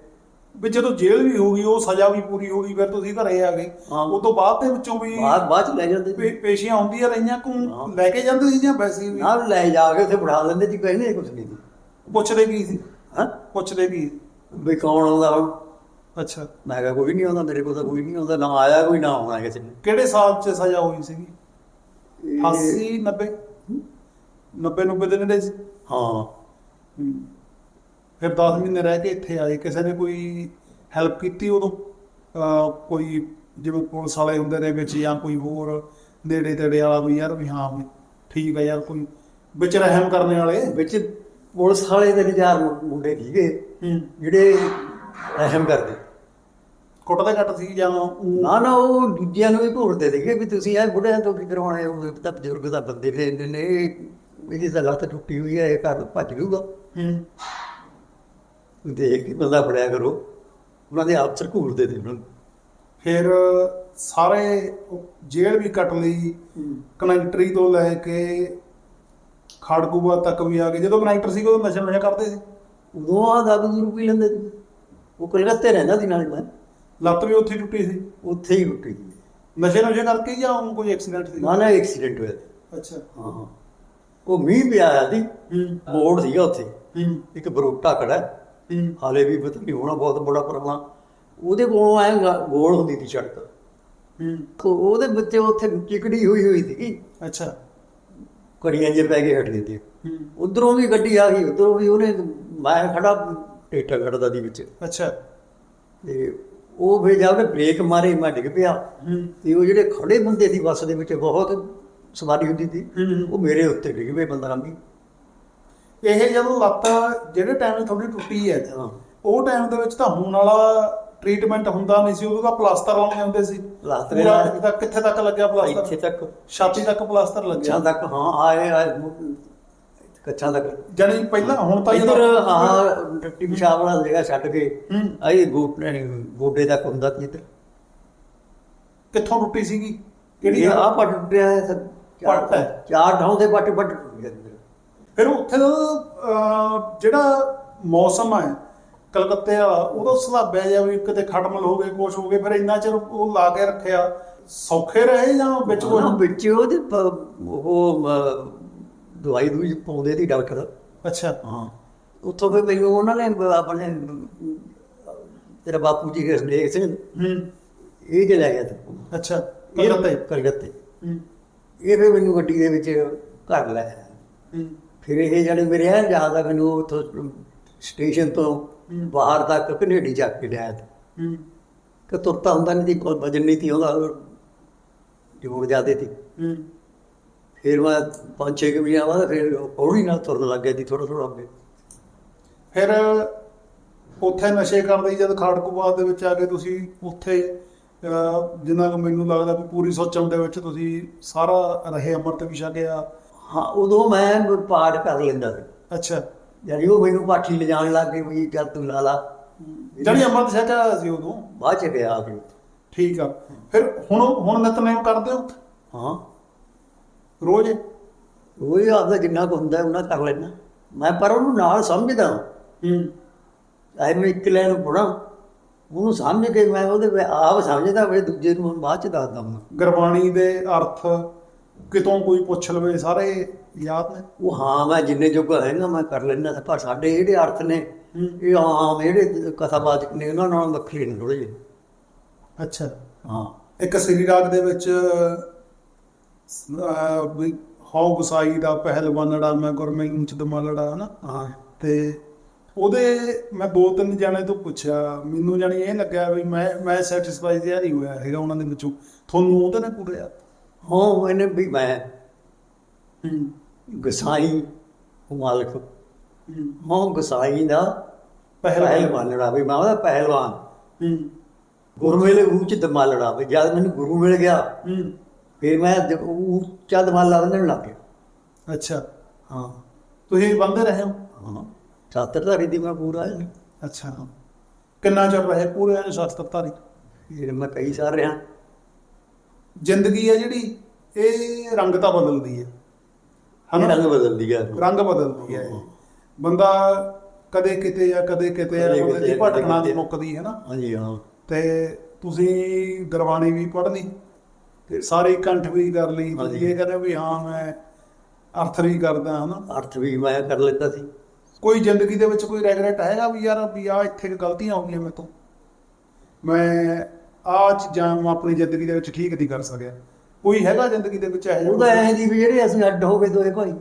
[SPEAKER 1] ਵੀ ਜਦੋਂ ਜੇਲ੍ਹ ਵੀ ਹੋ ਗਈ ਉਹ ਸਜ਼ਾ ਵੀ ਪੂਰੀ ਹੋ ਗਈ ਫਿਰ ਤੁਸੀਂ ਘਰੇ ਆ ਗਏ। ਉਸ ਤੋਂ ਬਾਅਦ ਦੇ ਵਿੱਚੋਂ ਵੀ
[SPEAKER 2] ਬਾਅਦ ਬਾਅਦ ਚ ਲੈ ਜਾਂਦੇ ਸੀ
[SPEAKER 1] ਪੇਸ਼ੀਆਂ ਹੁੰਦੀਆਂ ਰਹੀਆਂ। ਕੋ ਲੈ ਕੇ ਜਾਂਦੇ ਸੀ ਜਾਂ ਵੈਸੇ ਵੀ?
[SPEAKER 2] ਨਾਲ ਲੈ ਜਾ ਕੇ ਉੱਥੇ ਬਿਠਾ ਲੈਂਦੇ ਸੀ ਕਹਿੰਦੇ ਕੁਝ ਨਹੀਂ ਸੀ
[SPEAKER 1] ਪੁੱਛਦੇ ਕੀ ਸੀ?
[SPEAKER 2] ਹਾਂ?
[SPEAKER 1] ਪੁੱਛਦੇ ਕੀ?
[SPEAKER 2] ਵੀ ਕੌਣ ਆਉਂਦਾ ਹੁਣ?
[SPEAKER 1] ਅੱਛਾ।
[SPEAKER 2] ਮੈਂ ਕਿਹਾ ਕੋਈ ਨਹੀਂ ਆਉਂਦਾ ਮੇਰੇ ਕੋਲ ਤਾਂ ਕੋਈ ਨਹੀਂ ਆਉਂਦਾ ਨਾ ਆਇਆ ਕੋਈ ਨਾ ਆਉਣਾ ਕਿਸੇ ਨੇ।
[SPEAKER 1] ਕਿਹੜੇ ਸਾਲ 'ਚ ਸਜ਼ਾ ਹੋਈ ਸੀਗੀ?
[SPEAKER 2] ਇਹ-
[SPEAKER 1] 80 90 90 90 ਦੇ ਨੇੜੇ ਸੀ?
[SPEAKER 2] ਹਾਂ।
[SPEAKER 1] ਫਿਰ 10 ਮਹੀਨੇ ਰਹਿ ਕੇ ਇੱਥੇ ਆਏ। ਕਿਸੇ ਨੇ ਕੋਈ ਹੈਲਪ ਕੀਤੀ ਉਦੋਂ? ਕੋਈ ਜਿਵੇਂ ਪੁਲਿਸ ਵਾਲੇ ਹੁੰਦੇ ਨੇ ਵਿੱਚ ਜਾਂ ਕੋਈ ਹੋਰ ਨੇੜੇ ਤੇੜੇ ਵਾਲਾ ਵੀ ਯਾਰ ਵੀ ਹਾਂ ਠੀਕ ਹੈ ਯਾਰ ਕੋਈ ਵਿੱਚ ਰਹਿਮ ਕਰਨੇ ਵਾਲੇ?
[SPEAKER 2] ਵਿੱਚ ਪੁਲਿਸ ਵਾਲੇ ਦੇ ਮੁੰ- ਮੁੰਡੇ ਸੀਗੇ ਜਿਹੜੇ ਰਹਿਮ ਕਰਦੇ।
[SPEAKER 1] ਕੁੱਟਦੇ ਘੱਟ ਸੀ ਜਾਂ
[SPEAKER 2] ਨਾ ਨਾ ਉਹ ਦੂਜਿਆਂ ਨੂੰ ਵੀ ਘੂਰਦੇ ਸੀਗੇ ਵੀ ਤੁਸੀਂ ਇਹ ਬੁੱਢਿਆਂ ਤੋਂ ਕੀ ਕਰਵਾਉਣਾ ਉਹ ਤਾਂ ਬਜ਼ੁਰਗ ਦਾ ਬੰਦੇ ਨੇ ਇਹਦੀ ਤਾਂ ਲੱਤ ਟੁੱਟੀ ਹੋਈ ਹੈ ਇਹ ਘਰ ਭੱਜ ਲੂਗਾ
[SPEAKER 1] ਹੂੰ।
[SPEAKER 2] ਦੇਖ ਕੇ ਬੰਦਾ ਫੜਿਆ ਕਰੋ। ਉਹਨਾਂ ਦੇ ਅਫਸਰ ਘੂਰਦੇ ਸੀ ਉਹਨਾਂ ਨੂੰ
[SPEAKER 1] ਫਿਰ ਸਾਰੇ ਉਹ ਜੇਲ੍ਹ ਵੀ ਕੱਟ ਲਈ। ਕਨੈਕਟਰੀ ਤੋਂ ਲੈ ਕੇ ਖੜਗੂਆ ਤੱਕ ਵੀ ਆ ਗਏ। ਜਦੋਂ ਕਨੈਕਟਰ ਸੀ ਉਦੋਂ ਨਸ਼ਾ ਨਸ਼ਾ ਕਰਦੇ ਸੀ।
[SPEAKER 2] ਉਦੋਂ ਆ ਦਾਰੂ ਦੂਰੂ ਪੀ ਲੈਂਦੇ ਸੀ। ਉਹ ਕਲਕੱਤੇ ਰਹਿੰਦਾ ਸੀ ਨਾਲ ਮੈਂ।
[SPEAKER 1] ਲੱਤ ਵੀ ਉੱਥੇ ਟੁੱਟੀ ਸੀ।
[SPEAKER 2] ਉੱਥੇ ਹੀ ਟੁੱਟੀ
[SPEAKER 1] ਨਸ਼ੇ ਨਸ਼ੇ ਕਰਕੇ ਜਾਂ ਊਂ ਕੋਈ ਐਕਸੀਡੈਂਟ ਸੀ?
[SPEAKER 2] ਨਾ ਨਾ ਐਕਸੀਡੈਂਟ ਹੋਇਆ ਸੀ।
[SPEAKER 1] ਅੱਛਾ।
[SPEAKER 2] ਹਾਂ ਉਹ ਮੀਂਹ ਪਿਆ ਆਇਆ ਸੀ ਮੋੜ ਸੀਗਾ ਉੱਥੇ। ਇੱਕ ਬਰੋਟਾ ਖੜਾ। ਹਾਲੇ ਵੀ ਪਤਾ ਨਹੀਂ ਹੋਣਾ ਬਹੁਤ ਬੜਾ ਪਰਮਾ ਉਹਦੇ ਕੋਲੋਂ ਐ ਗੋਲ ਹੁੰਦੀ ਸੀ ਸੜਕ
[SPEAKER 1] ਹੂੰ।
[SPEAKER 2] ਉਹ- ਉਹਦੇ ਬੱਚੇ ਉੱਥੇ ਚਿਕੜੀ ਹੋਈ ਹੋਈ ਸੀ
[SPEAKER 1] ਅੱਛਾ।
[SPEAKER 2] ਕੜੀਆਂ ਜੇ ਪੈ ਕੇ ਹਟ ਗਏ ਸੀ
[SPEAKER 1] ਹੂੰ।
[SPEAKER 2] ਉਧਰੋਂ ਵੀ ਗੱਡੀ ਆ ਗਈ ਉਧਰੋਂ ਵੀ ਉਹਨੇ ਮੈਂ ਖੜਾ ਟੇਟਾ ਖੜਦਾ ਦੀ ਵਿੱਚ।
[SPEAKER 1] ਅੱਛਾ।
[SPEAKER 2] ਤੇ ਉਹ ਫਿਰ ਜਦ ਉਹਨੇ ਬ੍ਰੇਕ ਮਾਰੇ ਮੈਂ ਡਿੱਗ ਪਿਆ। ਤੇ ਉਹ ਜਿਹੜੇ ਖੜੇ ਬੰਦੇ ਦੀ ਬੱਸ ਦੇ ਵਿੱਚ ਬਹੁਤ ਸਵਾਰੀ ਹੁੰਦੀ ਸੀ। ਉਹ ਮੇਰੇ ਉੱਤੇ ਡਿੱਗ ਪਏ 15 ਵੀ
[SPEAKER 1] ਇਹ ਜਦੋਂ ਲੱਤ ਜਿਹੜੇ ਟਾਈਮ ਤੁਹਾਡੀ ਟੁੱਟੀ ਹੈ ਉਹ ਟਾਈਮ ਦੇ ਵਿੱਚ ਤਾਂ ਹੁਣ ਵਾਲਾ ਟ੍ਰੀਟਮੈਂਟ ਹੁੰਦਾ ਨਹੀਂ ਸੀ ਉਦੋਂ ਤਾਂ ਪਲਾਸਟਰ ਲਾਉਣੇ ਹੁੰਦੇ ਸੀ।
[SPEAKER 2] ਪਲਾਸਟਰ ਨਾਲ-
[SPEAKER 1] ਕਿੱਥੇ- ਤੱਕ ਲੱਗਿਆ
[SPEAKER 2] ਇੱਥੇ
[SPEAKER 1] ਪਲਾਸਟਰ
[SPEAKER 2] ਤੱਕ।
[SPEAKER 1] ਛਾਤੀ ਤੱਕ ਪਲਾਸਟਰ ਲੱਗਿਆ।
[SPEAKER 2] ਤੱਕ ਹਾਂ ਆਏ ਆਏ ਕੱਛਾਂ ਤੱਕ।
[SPEAKER 1] ਜਾਨੀ ਪਹਿਲਾਂ ਹੁਣ ਤਾਂ
[SPEAKER 2] ਇੱਧਰ ਹਾਂ ਟੱਟੀ ਪਿਸ਼ਾਬ ਵਾਲਾ ਜਗ੍ਹਾ ਛੱਡ ਕੇ। ਆਏ ਗੋਡੇ ਗੋਡੇ ਤੱਕ ਹੁੰਦਾ ਸੀ ਇੱਧਰ।
[SPEAKER 1] ਕਿੱਥੋਂ ਟੁੱਟੀ ਸੀਗੀ?
[SPEAKER 2] ਕਿਹੜੀ ਆ ਪੱਟ ਟੁੱਟਿਆ ਹੈ
[SPEAKER 1] ਪੱਟ।
[SPEAKER 2] ਚਾਰ ਥਾਂ ਦੇ ਪੱਟ ਪੱਟ ਟੁੱਟ ਇੱਧਰ।
[SPEAKER 1] ਫਿਰ ਉੱਥੇ ਦਾ ਜਿਹੜਾ ਮੌਸਮ ਹੈ ਕਲਕੱਤੇ ਵਾਲਾ ਉਹਦਾ ਸੁਭਾਅ ਜਿਹਾ ਵੀ ਕਿਤੇ ਖਟਮਲ ਹੋ ਗਏ ਕੁਛ ਹੋ ਗਏ ਫਿਰ ਇੰਨਾ ਚਿਰ ਉਹ ਲਾ ਕੇ ਰੱਖਿਆ। ਸੌਖੇ ਰਹੇ ਜਾਂ ਵਿੱਚ ਕੋਈ
[SPEAKER 2] ਵਿੱਚ ਉਹਦੇ ਉਹ ਦਵਾਈ ਦੂਈ ਪਾਉਂਦੇ ਸੀ ਡਾਕਟਰ।
[SPEAKER 1] ਅੱਛਾ।
[SPEAKER 2] ਹਾਂ। ਉੱਥੋਂ ਫਿਰ ਮੈਨੂੰ ਉਹਨਾਂ ਨੇ ਆਪਣੇ ਤੇਰਾ ਬਾਪੂ ਜੀ ਹਰਨੇਕ ਸਿੰਘ
[SPEAKER 1] ਹੂੰ।
[SPEAKER 2] ਇਹ ਜੇ ਲੈ ਗਿਆ ਤੇ।
[SPEAKER 1] ਅੱਛਾ ਕਲਕੱਤੇ।
[SPEAKER 2] ਕਲਕੱਤੇ।
[SPEAKER 1] ਹੂੰ।
[SPEAKER 2] ਇਹ ਫਿਰ ਮੈਨੂੰ ਗੱਡੀ ਦੇ ਵਿੱਚ ਘਰ ਲੈ ਆਇਆ।
[SPEAKER 1] ਹੂੰ।
[SPEAKER 2] ਫਿਰ ਇਹ ਜਿਹੜੇ ਮੇਰੇ ਆ ਜ਼ਿਆਦਾ ਮੈਨੂੰ ਉੱਥੋਂ ਸਟੇਸ਼ਨ ਤੋਂ। ਬਾਹਰ ਤੱਕ ਕਨੇਡੀ ਜਾ ਕੇ ਤੇ
[SPEAKER 1] ਹੂੰ।
[SPEAKER 2] ਕਿ ਤੁਰਤਾ ਹੁੰਦਾ ਨਹੀਂ ਸੀ ਕੋਈ ਵਜਨ ਨਹੀਂ ਸੀ ਉਹਦਾ ਜੋੜ ਜਾਦੇ ਸੀ।
[SPEAKER 1] ਹੂੰ।
[SPEAKER 2] ਫਿਰ ਮੈਂ ਪੰਜ ਛੇ ਕੁ ਮਹੀਨਿਆਂ ਬਾਅਦ ਫਿਰ ਹੌਲੀ ਨਾਲ ਤੁਰਨ ਲੱਗ ਗਿਆ ਸੀ ਥੋੜਾ ਥੋੜਾ ਅੱਗੇ।
[SPEAKER 1] ਫਿਰ ਉੱਥੇ ਨਸ਼ੇ ਕਰਦੇ ਜਦ ਖਾੜਕੂਬਾਦ ਦੇ ਵਿੱਚ ਆ ਕੇ ਤੁਸੀਂ ਉੱਥੇ ਜਿੰਨਾ ਕੁ ਮੈਨੂੰ ਲੱਗਦਾ ਵੀ ਪੂਰੀ ਸੋਚਣ ਦੇ ਵਿੱਚ ਤੁਸੀਂ ਸਾਰਾ ਰਹੇ ਅੰਮ੍ਰਿਤ ਵੀ ਛਕਿਆ
[SPEAKER 2] ਹਾਂ ਉਦੋਂ ਮੈਂ ਪਾਠ ਕਰ ਲੈਂਦਾ ਸੀ
[SPEAKER 1] ਅੱਛਾ।
[SPEAKER 2] ਯਾਨੀ ਉਹ ਮੈਨੂੰ ਪਾਠੀ ਲਿਜਾਣ ਲੱਗ ਗਏ ਵੀ ਚੱਲ ਤੂੰ ਲਾ ਲਾ।
[SPEAKER 1] ਜਿਹੜੀ ਅੰਮ੍ਰਿਤ ਹੋਇਆ ਸੀ ਉਦੋਂ?
[SPEAKER 2] ਬਾਅਦ ਚ ਗਿਆ ਫਿਰ।
[SPEAKER 1] ਠੀਕ ਆ। ਫਿਰ ਹੁਣ ਹੁਣ ਨਿਤਨੇਮ ਕਰਦੇ ਹੋ?
[SPEAKER 2] ਹਾਂ।
[SPEAKER 1] ਰੋਜ਼?
[SPEAKER 2] ਉਹ ਆਪਦਾ ਜਿੰਨਾ ਕੁ ਹੁੰਦਾ ਉਹਨਾਂ ਕਰ ਲੈਣਾ ਮੈਂ ਪਰ ਉਹਨੂੰ ਨਾਲ ਸਮਝਦਾ
[SPEAKER 1] ਹੂੰ।
[SPEAKER 2] ਐ ਮੈਂ ਇਕੱਲੇ ਨੂੰ ਪੜਾਂ ਉਹਨੂੰ ਸਮਝ ਕੇ ਮੈਂ ਉਹਦੇ ਆਪ ਸਮਝਦਾ ਵੀ ਦੂਜੇ ਨੂੰ ਬਾਅਦ ਚ ਦੱਸਦਾ ਮੈਂ
[SPEAKER 1] ਗੁਰਬਾਣੀ ਦੇ ਅਰਥ ਕਿਤੋਂ ਕੋਈ ਪੁੱਛ ਲਵੇ ਸਾਰੇ ਯਾਦ ਨੇ?
[SPEAKER 2] ਉਹ ਹਾਂ ਮੈਂ ਜਿੰਨੇ ਜੋਗਾ ਹੈਗਾ ਮੈਂ ਕਰ ਲੈਂਦਾ ਪਰ ਸਾਡੇ ਜਿਹੜੇ ਅਰਥ ਨੇ ਇਹ ਆਮ ਜਿਹੜੇ ਕਥਾਵਾਚਕ ਨੇ ਉਹਨਾਂ ਨਾਲ ਵੱਖਰੇ ਨੇ ਥੋੜੇ ਜਿਹੇ।
[SPEAKER 1] ਅੱਛਾ।
[SPEAKER 2] ਹਾਂ।
[SPEAKER 1] ਇੱਕ ਸ੍ਰੀ ਰਾਗ ਦੇ ਵਿੱਚ ਵੀ ਹਉ ਗਸਾਈ ਦਾ ਪਹਿਲਵਾਨੜਾ ਮੈਂ ਗੁਰਮਿਲ ਚ ਦਮਲੜਾ ਹਨਾ?
[SPEAKER 2] ਹਾਂ।
[SPEAKER 1] ਤੇ ਉਹਦੇ ਮੈਂ ਦੋ ਤਿੰਨ ਜਾਣੇ ਤੋਂ ਪੁੱਛਿਆ ਮੈਨੂੰ ਜਾਣੀ ਇਹ ਲੱਗਿਆ ਵੀ ਮੈਂ ਮੈਂ ਸੈਟੀਸਫਾਈ ਜਿਹਾ ਨਹੀਂ ਹੋਇਆ ਹੈਗਾ ਉਹਨਾਂ ਦੇ ਵਿੱਚੋਂ। ਤੁਹਾਨੂੰ ਉਹਦੇ ਨਾਲ ਪੂਰਿਆ
[SPEAKER 2] ਹਾਂ ਮੈंने ਵੀ ਮੈਂ ਗਸਾਈ ਮਾਲਕ।
[SPEAKER 1] ਹੂੰ
[SPEAKER 2] ਗਸਾਈ ਦਾ
[SPEAKER 1] ਪਹਿਲਵਾਨ।
[SPEAKER 2] ਪਹਿਲਵਾਨੜਾ ਵੀ ਮੈਂ ਉਹਦਾ ਪਹਿਲਵਾਨ।
[SPEAKER 1] ਹੂੰ।
[SPEAKER 2] ਗੁਰੂ ਮਿਲੇ ਉੱਚ ਦਮਾਲੜਾ ਵੀ ਜਦ ਮੈਨੂੰ ਗੁਰੂ ਮਿਲ ਗਿਆ ਫਿਰ ਮੈਂ ਉੱਚਾ ਦਮਾਲਾ ਬੰਨਣ ਲੱਗ ਗਿਆ।
[SPEAKER 1] ਅੱਛਾ।
[SPEAKER 2] ਹਾਂ।
[SPEAKER 1] ਤੁਸੀਂ ਬੰਦੇ ਰਹੇ ਹੋ?
[SPEAKER 2] ਹਾਂ। ਸਾਤਰਧਾਰੀ ਦੀ ਮੈਂ ਪੂਰਾ
[SPEAKER 1] ਅੱਛਾ। ਕਿੰਨਾ ਚਿਰ ਰਹੇ? ਪੂਰੇ ਸ਼ਾਸਤਰਧਾਰੀ
[SPEAKER 2] ਫਿਰ ਮੈਂ ਕਈ ਸਾਲ ਰਿਹਾ।
[SPEAKER 1] ਜ਼ਿੰਦਗੀ ਹੈ ਜਿਹੜੀ ਇਹ ਰੰਗ ਤਾਂ ਬਦਲਦੀ ਹੈ। ਹਨਾ?
[SPEAKER 2] ਰੰਗ ਬਦਲ ਗਿਆ
[SPEAKER 1] ਰੰਗ ਬਦਲਦੀ ਹੈ। ਬੰਦਾ ਕਦੇ ਕਿਤੇ ਜਾਂ ਕਦੇ ਕਿਤੇ ਆ ਬੰਦੇ ਦੀ ਭਟਕਣਾ ਮੁੱਕਦੀ ਹੈ ਨਾ।
[SPEAKER 2] ਹਾਂਜੀ ਹਾਂ।
[SPEAKER 1] ਤੇ ਤੁਸੀਂ ਗੁਰਬਾਣੀ ਵੀ ਪੜ੍ਹ ਲਈ ਤੇ ਸਾਰੇ ਕੰਠ ਵੀ ਕਰ ਲਈ ਤੁਸੀਂ। ਇਹ ਕਹਿੰਦੇ ਵੀ ਹਾਂ ਮੈਂ ਅਰਥ ਵੀ ਕਰਦਾ ਹਨਾ?
[SPEAKER 2] ਅਰਥ ਵੀ ਮੈਂ ਕਰ ਲੈਤਾ ਸੀ।
[SPEAKER 1] ਕੋਈ ਜ਼ਿੰਦਗੀ ਦੇ ਵਿੱਚ ਕੋਈ ਰੈਗਰੈਟ ਹੈਗਾ ਵੀ ਯਾਰ ਵੀ ਆ ਇੱਥੇ ਗਲਤੀਆਂ ਹੋ ਗਈਆਂ ਮੇਰੇ ਤੋਂ। ਮੈਂ ਆ ਚੀਜ਼ਾਂ ਮੈਂ ਆਪਣੀ ਜ਼ਿੰਦਗੀ ਦੇ ਵਿੱਚ ਠੀਕ ਨਹੀਂ ਕਰ ਸਕਿਆ। ਕੋਈ ਹੈਗਾ ਜ਼ਿੰਦਗੀ ਦੇ ਵਿੱਚ ਇਹੋ
[SPEAKER 2] ਉਹਦਾ ਐ ਦੀ ਵੀ ਜਿਹੜੇ ਅਸੀਂ ਅੱਡ ਹੋ ਗਏ ਦੋਏ ਭਾਈ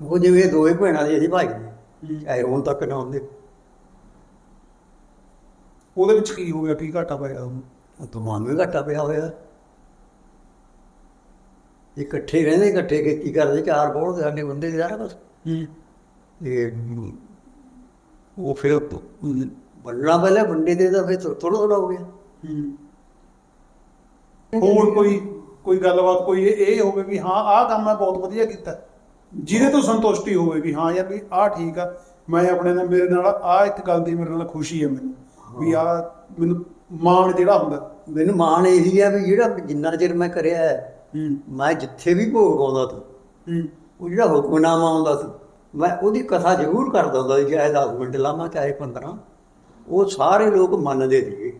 [SPEAKER 2] ਉਹ ਜਿਵੇਂ ਦੋਏ ਭੈਣਾਂ ਦੇ ਅਸੀਂ ਭਾਈ। ਨੇ। ਚਾਹੇ ਹੁਣ ਤੱਕ ਨਾ ਹੁੰਦੇ
[SPEAKER 1] ਉਹਦੇ ਵਿੱਚ ਕੀ ਹੋ ਗਿਆ ਕੀ ਘਾਟਾ ਪੈ ਗਿਆ ਉਹਨੂੰ
[SPEAKER 2] ਉਹ ਤੋਂ ਮਨ ਵੀ ਘਟਾ ਪਿਆ ਹੋਇਆ। ਇਕੱਠੇ ਰਹਿੰਦੇ ਇਕੱਠੇ ਕੀ ਕਰਦੇ ਚਾਰ ਬੋਲ ਸਾਡੇ ਬੰਦੇ ਸਾਰਾ ਬਸ
[SPEAKER 1] ਹੂੰ।
[SPEAKER 2] ਤੇ ਉਹ ਫਿਰ ਬੰਨਣਾ ਪਹਿਲੇ ਬੰਦੇ ਦੇ ਤਾਂ ਫਿਰ ਥੋੜਾ ਥੋੜਾ ਹੋ ਗਿਆ।
[SPEAKER 1] ਹੋਰ ਕੋਈ ਕੋਈ ਗੱਲਬਾਤ ਕੋਈ ਇਹ ਹੋਵੇ ਵੀ ਹਾਂ ਆਹ ਕੰਮ ਮੈਂ ਬਹੁਤ ਵਧੀਆ ਕੀਤਾ। ਜਿਹਦੇ ਤੋਂ ਸੰਤੁਸ਼ਟੀ ਹੋਵੇ ਵੀ ਹਾਂ ਯਾਰ ਵੀ ਆਹ ਠੀਕ ਆ ਮੈਂ ਆਪਣੇ ਨਾਲ ਮੇਰੇ ਨਾਲ ਆਹ ਇੱਕ ਗੱਲ ਦੀ ਮੇਰੇ ਨਾਲ ਖੁਸ਼ੀ ਹੈ ਮੈਨੂੰ। ਵੀ ਆਹ ਮੈਨੂੰ ਮਾਣ ਜਿਹੜਾ ਹੁੰਦਾ।
[SPEAKER 2] ਮੈਨੂੰ ਮਾਣ ਇਹੀ ਆ ਵੀ ਜਿਹੜਾ ਜਿੰਨਾ ਚਿਰ ਮੈਂ ਕਰਿਆ ਹੈ, ਮੈਂ ਜਿੱਥੇ ਵੀ ਭੋਗ ਪਾਉਂਦਾ ਸੀ ਉਹ ਜਿਹੜਾ ਹੁਕਮਨਾਮਾ ਆਉਂਦਾ ਸੀ ਮੈਂ ਉਹਦੀ ਕਥਾ ਜ਼ਰੂਰ ਕਰਦਾ ਹੁੰਦਾ ਸੀ ਚਾਹੇ 10 ਮਿੰਟ ਲਾਵਾਂ ਚਾਹੇ 15 ਉਹ ਸਾਰੇ ਲੋਕ ਮੰਨਦੇ ਸੀਗੇ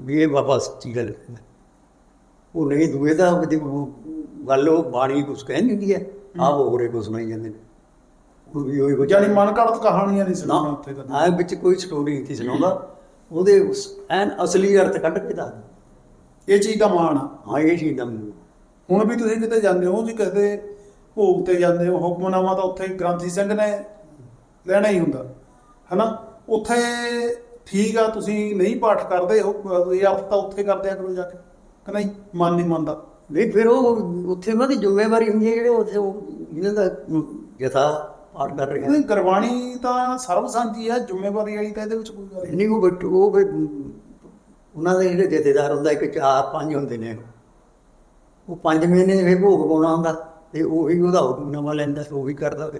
[SPEAKER 2] ਵੀ ਇਹ ਬਾਬਾ ਸੱਚੀ ਗੱਲ ਉਹ ਨਹੀਂ ਦੂਏ ਦਾ ਉਹ ਗੱਲ ਉਹ ਬਾਣੀ ਕੁਛ ਕਹਿੰਦੀ ਹੁੰਦੀ ਹੈ। ਆਪ ਹੋਰੇ ਕੁਛ ਨਹੀਂ ਜਾਂਦੇ ਨੇ। ਉਹ ਵੀ ਉਹੀ ਕੁਝ
[SPEAKER 1] ਜਾਨੀ ਮਨ ਘੜਤ ਕਹਾਣੀਆਂ ਨਹੀਂ
[SPEAKER 2] ਨਾ
[SPEAKER 1] ਸੁਣਾਉਣਾ ਉੱਥੇ ਕਦੇ।
[SPEAKER 2] ਆ ਵਿੱਚ ਕੋਈ ਸਟੋਰੀ ਨਹੀਂ ਸੀ ਸੁਣਾਉਂਦਾ। ਉਹਦੇ ਉਸ ਐਨ ਅਸਲੀ ਅਰਥ ਕੱਢ ਕੇ ਦੱਸ
[SPEAKER 1] ਇਹ ਚੀਜ਼ ਦਾ ਮਾਣ
[SPEAKER 2] ਹਾਂ ਇਹ ਚੀਜ਼ ਦਾ
[SPEAKER 1] ਹੁਣ ਵੀ ਤੁਸੀਂ ਕਿਤੇ ਜਾਂਦੇ ਹੋ ਜੀ ਕਿਤੇ ਭੋਗ ਤੇ ਜਾਂਦੇ ਹੋ ਹੁਕਮਨਾਮਾ ਤਾਂ ਉੱਥੇ ਗ੍ਰਾਂਥੀ ਸਿੰਘ ਨੇ ਲੈਣਾ ਹੀ ਹੁੰਦਾ। ਹਨਾ? ਉੱਥੇ ਠੀਕ ਆ ਤੁਸੀਂ ਨਹੀਂ ਪਾਠ ਕਰਦੇ ਹੋ ਇਹ ਅਰਥ ਤਾਂ ਉੱਥੇ ਕਰਦੇ ਆ ਕਰੋ ਜਾ ਕੇ। ਕਿ ਨਹੀਂ ਮਨ ਨਹੀਂ ਮੰਨਦਾ।
[SPEAKER 2] ਨਹੀਂ ਫਿਰ ਉਹ ਉੱਥੇ ਉਹਨਾਂ ਦੀ ਜ਼ਿੰਮੇਵਾਰੀ ਹੁੰਦੀ ਹੈ ਜਿਹੜੇ ਉੱਥੇ ਉਹ ਇਹਨਾਂ ਦਾ ਜਥਾ ਪਾਠ ਕਰ ਰਹੇ
[SPEAKER 1] ਨਹੀਂ ਗੁਰਬਾਣੀ ਤਾਂ ਸਰਬ ਸਾਂਝੀ ਆ ਜ਼ਿੰਮੇਵਾਰੀ ਵਾਲੀ ਤਾਂ ਇਹਦੇ ਵਿੱਚ ਕੋਈ ਗੱਲ ਨਹੀਂ
[SPEAKER 2] ਉਹ ਬੱਟ ਉਹ ਫਿਰ ਉਹਨਾਂ ਦੇ ਜਿਹੜੇ ਜਥੇਦਾਰ ਹੁੰਦਾ ਇੱਕ ਚਾਰ ਪੰਜ ਹੁੰਦੇ ਨੇ। ਉਹ ਪੰਜ ਮਹੀਨੇ ਦੇ ਫਿਰ ਭੋਗ ਪਾਉਣਾ ਹੁੰਦਾ ਤੇ ਉਹੀ ਉਹਦਾ ਹੁਕਮਨਾਮਾ ਲੈਂਦਾ ਉਹ ਵੀ ਕਰਦਾ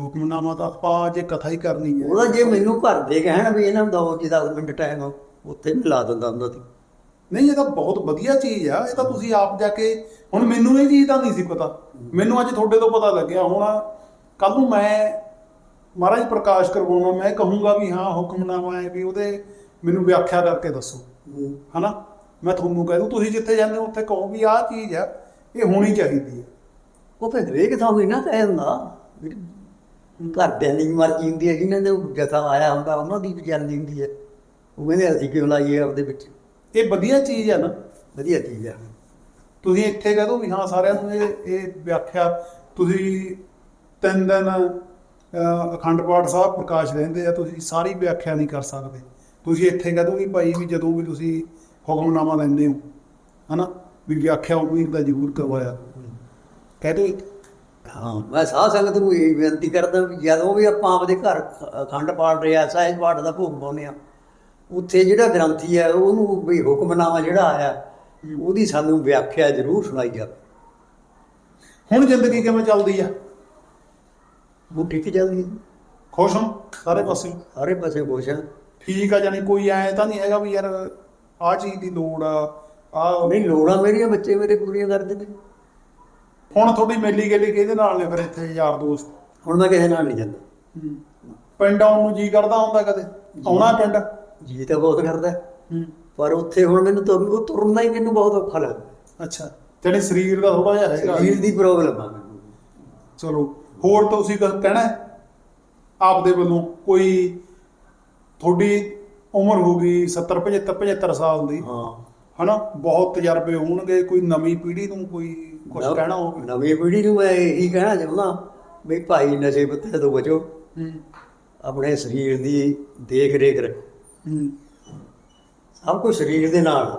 [SPEAKER 1] ਹੁਕਮਨਾਮਾ ਤਾਂ ਆਪਾਂ ਜੇ ਕਥਾ ਹੀ ਕਰਨੀ ਹੈ।
[SPEAKER 2] ਉਹਦਾ ਜੇ ਮੈਨੂੰ ਘਰ ਦੇ ਕਹਿਣ ਵੀ ਇਹਨਾਂ ਨੂੰ ਦੋ ਜੀ 10 ਮਿੰਟ ਟਾਈਮ ਉੱਥੇ ਵੀ ਲਾ ਦਿੰਦਾ ਹੁੰਦਾ ਸੀ।
[SPEAKER 1] ਨਹੀਂ ਇਹ ਤਾਂ ਬਹੁਤ ਵਧੀਆ ਚੀਜ਼ ਆ। ਇਹ ਤਾਂ ਤੁਸੀਂ ਆਪ ਜਾ ਕੇ ਹੁਣ ਮੈਨੂੰ ਇਹ ਚੀਜ਼ ਤਾਂ ਨਹੀਂ ਸੀ ਪਤਾ। ਮੈਨੂੰ ਅੱਜ ਤੁਹਾਡੇ ਤੋਂ ਪਤਾ ਲੱਗਿਆ। ਹੁਣ ਕੱਲ ਨੂੰ ਮੈਂ ਮਹਾਰਾਜ ਪ੍ਰਕਾਸ਼ ਕਰਵਾਉਣਾ ਮੈਂ ਕਹੂੰਗਾ ਵੀ ਹਾਂ ਹੁਕਮਨਾਮਾ ਹੈ ਵੀ ਉਹਦੇ ਮੈਨੂੰ ਵਿਆਖਿਆ ਕਰਕੇ ਦੱਸੋ। ਹਨਾ? ਮੈਂ ਤੁਹਾਨੂੰ ਕਹਿ ਦੂੰ ਤੁਸੀਂ ਜਿੱਥੇ ਜਾਂਦੇ ਹੋ ਉੱਥੇ ਕਹੋ ਵੀ ਆਹ ਚੀਜ਼ ਆ ਇਹ ਹੋਣੀ ਚਾਹੀਦੀ ਹੈ।
[SPEAKER 2] ਉਹ ਫਿਰ ਹਰੇਕ ਥਾਂ ਵੀ ਨਾ ਹੁੰਦਾ ਵੀ ਘਰਦਿਆਂ ਦੀ ਮਰਜ਼ੀ ਹੁੰਦੀ ਹੈ ਜਿਹਨਾਂ ਦੇ ਜਥਾ ਆਇਆ ਹੁੰਦਾ ਉਹਨਾਂ ਦੀ ਵੀ ਚੱਲਦੀ ਹੁੰਦੀ ਹੈ। ਉਹ ਕਹਿੰਦੇ ਅਸੀਂ ਕਿਉਂ ਲਾਈਏ ਆਪਦੇ ਵਿੱਚ?
[SPEAKER 1] ਇਹ ਵਧੀਆ ਚੀਜ਼ ਆ ਨਾ।
[SPEAKER 2] ਵਧੀਆ ਚੀਜ਼ ਹੈ
[SPEAKER 1] ਤੁਸੀਂ ਇੱਥੇ ਕਹਿ ਦੋ ਵੀ ਹਾਂ ਸਾਰਿਆਂ ਨੂੰ ਇਹ ਇਹ ਵਿਆਖਿਆ। ਤੁਸੀਂ ਤਿੰਨ ਦਿਨ ਅਖੰਡ ਪਾਠ ਸਾਹਿਬ ਪ੍ਰਕਾਸ਼ ਰਹਿੰਦੇ ਆ ਤੁਸੀਂ ਸਾਰੀ ਵਿਆਖਿਆ ਨਹੀਂ ਕਰ ਸਕਦੇ। ਤੁਸੀਂ ਇੱਥੇ ਕਹਿ ਦੋ ਵੀ ਭਾਈ ਵੀ ਜਦੋਂ ਵੀ ਤੁਸੀਂ ਹੁਕਮਨਾਮਾ ਲੈਂਦੇ ਹੋ ਹਨਾ? ਵੀ ਵਿਆਖਿਆ ਉਮੀਦ ਦਾ ਜ਼ਰੂਰ ਕਰਵਾਇਆ। ਕਹਿ ਦੋ
[SPEAKER 2] ਹਾਂ ਮੈਂ ਸਾਧ ਸੰਗਤ ਨੂੰ ਇਹ ਬੇਨਤੀ ਕਰਦਾ ਵੀ ਜਦੋਂ ਵੀ ਆਪਾਂ ਆਪਦੇ ਘਰ ਅਖੰਡ ਪਾਠ ਰਿਹਾ ਸਾਹਿਬ ਪਾਠ ਦਾ ਭੋਗ ਪਾਉਂਦੇ ਆ ਉੱਥੇ ਜਿਹੜਾ ਗ੍ਰੰਥੀ ਹੈ ਉਹਨੂੰ ਵੀ ਹੁਕਮਨਾਮਾ ਜਿਹੜਾ ਆਇਆ ਉਹਦੀ ਸਾਨੂੰ ਵਿਆਖਿਆ ਜ਼ਰੂਰ ਸੁਣਾਈ ਜਾਵੇ।
[SPEAKER 1] ਹੁਣ ਜ਼ਿੰਦਗੀ ਕਿਵੇਂ ਚੱਲਦੀ ਆ?
[SPEAKER 2] ਉਹ ਠੀਕ ਚੱਲਦੀ ਹੈ।
[SPEAKER 1] ਖੁਸ਼ ਹੋ ਸਾਰੇ ਪਾਸੇ?
[SPEAKER 2] ਸਾਰੇ ਪਾਸੇ ਖੁਸ਼ ਆ।
[SPEAKER 1] ਠੀਕ ਆ ਜਾਨੀ ਕੋਈ ਐ ਤਾਂ ਨਹੀਂ ਹੈਗਾ ਵੀ ਯਾਰ ਆਹ ਚੀਜ਼ ਦੀ ਲੋੜ ਆ ਆ
[SPEAKER 2] ਨਹੀਂ ਲੋੜਾਂ ਮੇਰੀਆਂ ਬੱਚੇ ਮੇਰੇ ਪੂਰੀਆਂ ਕਰਦੇ ਨੇ।
[SPEAKER 1] ਹੁਣ ਤੁਹਾਡੀ ਮੇਲੀ ਗੇਲੀ ਕਿਹਦੇ ਨਾਲ ਨੇ ਫਿਰ ਇੱਥੇ ਯਾਰ ਦੋਸਤ?
[SPEAKER 2] ਹੁਣ ਮੈਂ ਕਿਸੇ ਨਾਲ ਨਹੀਂ ਜਾਂਦਾ।
[SPEAKER 1] ਪਿੰਡ ਆਉਣ ਨੂੰ ਜੀ ਕਰਦਾ ਹੁੰਦਾ ਕਦੇ? ਆਉਣਾ ਪਿੰਡ?
[SPEAKER 2] ਜੀ ਤਾਂ ਬਹੁਤ ਕਰਦਾ। ਪਰ ਉੱਥੇ ਹੁਣ ਮੈਨੂੰ ਤੁਰਨ ਉਹ ਤੁਰਨਾ ਹੀ ਮੈਨੂੰ ਬਹੁਤ ਔਖਾ ਲੱਗਦਾ।
[SPEAKER 1] ਅੱਛਾ। ਜਿਹੜੀ ਸਰੀਰ ਦਾ ਥੋੜਾ ਜਿਹਾ ਹੈਗਾ।
[SPEAKER 2] ਸਰੀਰ ਦੀ ਪ੍ਰੋਬਲਮ ਆ ਮੈਨੂੰ।
[SPEAKER 1] ਚਲੋ ਹੋਰ ਤੁਸੀਂ ਕੁਝ ਕਹਿਣਾ ਹੈ? ਆਪਦੇ ਵੱਲੋਂ ਕੋਈ ਤੁਹਾਡੀ ਉਮਰ ਹੋ ਗਈ 70 75 75 ਸਾਲ ਦੀ।
[SPEAKER 2] ਹਾਂ।
[SPEAKER 1] ਹਨਾ ਬਹੁਤ ਤਜਰਬੇ ਹੋਣਗੇ ਕੋਈ ਨਵੀਂ ਪੀੜ੍ਹੀ ਨੂੰ ਕੋਈ ਕੁਝ ਕਹਿਣਾ ਹੋਵੇ।
[SPEAKER 2] ਨਵੀਂ ਪੀੜ੍ਹੀ ਨੂੰ ਮੈਂ ਇਹੀ ਕਹਿਣਾ ਚਾਹੁੰਦਾ ਵੀ ਭਾਈ ਨਸ਼ੇ ਪੱਤੇ ਤੋਂ ਬਚੋ। ਆਪਣੇ ਸਰੀਰ ਦੀ ਦੇਖ ਰੇਖ। ਰੱਖੋ ਸਭ ਕੁਝ ਸਰੀਰ ਦੇ ਨਾਲ।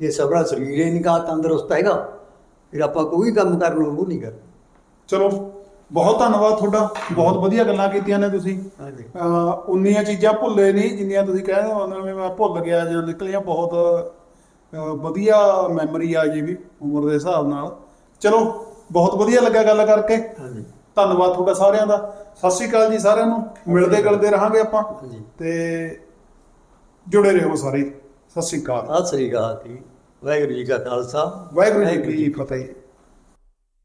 [SPEAKER 2] ਜੇ ਸਭਰਾ ਸਰੀਰ ਹੀ ਨਿਕਾ ਤੰਦਰੁਸਤ ਹੈਗਾ ਫਿਰ ਆਪਾਂ ਕੋਈ ਕੰਮ ਕਰਨ ਨੂੰ ਉਹ ਨਹੀਂ ਕਰ
[SPEAKER 1] ਚਲੋ ਬਹੁਤ ਧੰਨਵਾਦ ਤੁਹਾਡਾ। ਬਹੁਤ ਵਧੀਆ ਗੱਲਾਂ ਕੀਤੀਆਂ ਨੇ ਤੁਸੀਂ।
[SPEAKER 2] ਹਾਂਜੀ।
[SPEAKER 1] ਉਨੀਆਂ ਚੀਜ਼ਾਂ ਭੁੱਲੇ ਨਹੀਂ ਜਿੰਨੀਆਂ ਤੁਸੀਂ ਕਹਿੰਦੇ ਹੋ ਮੈਂ ਭੁੱਲ ਗਿਆ ਜਾਂ ਨਿਕਲੀਆਂ ਬਹੁਤ ਵਧੀਆ ਮੈਮਰੀ ਆ ਜੀ ਵੀ ਉਮਰ ਦੇ ਹਿਸਾਬ ਨਾਲ। ਚਲੋ ਬਹੁਤ ਵਧੀਆ ਲੱਗਾ ਗੱਲ ਕਰਕੇ।
[SPEAKER 2] ਹਾਂਜੀ।
[SPEAKER 1] ਧੰਨਵਾਦ ਤੁਹਾਡਾ ਸਾਰਿਆਂ ਦਾ। ਸਤਿ ਸ਼੍ਰੀ ਅਕਾਲ ਜੀ ਸਾਰਿਆਂ ਨੂੰ। ਮਿਲਦੇ ਗਿਲਦੇ ਰਹਾਂਗੇ ਆਪਾਂ। ਤੇ ਜੁੜੇ ਰਹੋ ਸਾਰੇ। ਸਤਿ ਸ਼੍ਰੀ ਅਕਾਲ।
[SPEAKER 2] ਸਤਿ ਸ੍ਰੀ ਅਕਾਲ ਜੀ। ਵਾਹਿਗੁਰੂ ਜੀ ਕਾ ਖਾਲਸਾ।
[SPEAKER 1] ਵਾਹਿਗੁਰੂ ਜੀ ਕੀ ਫਤਿਹ।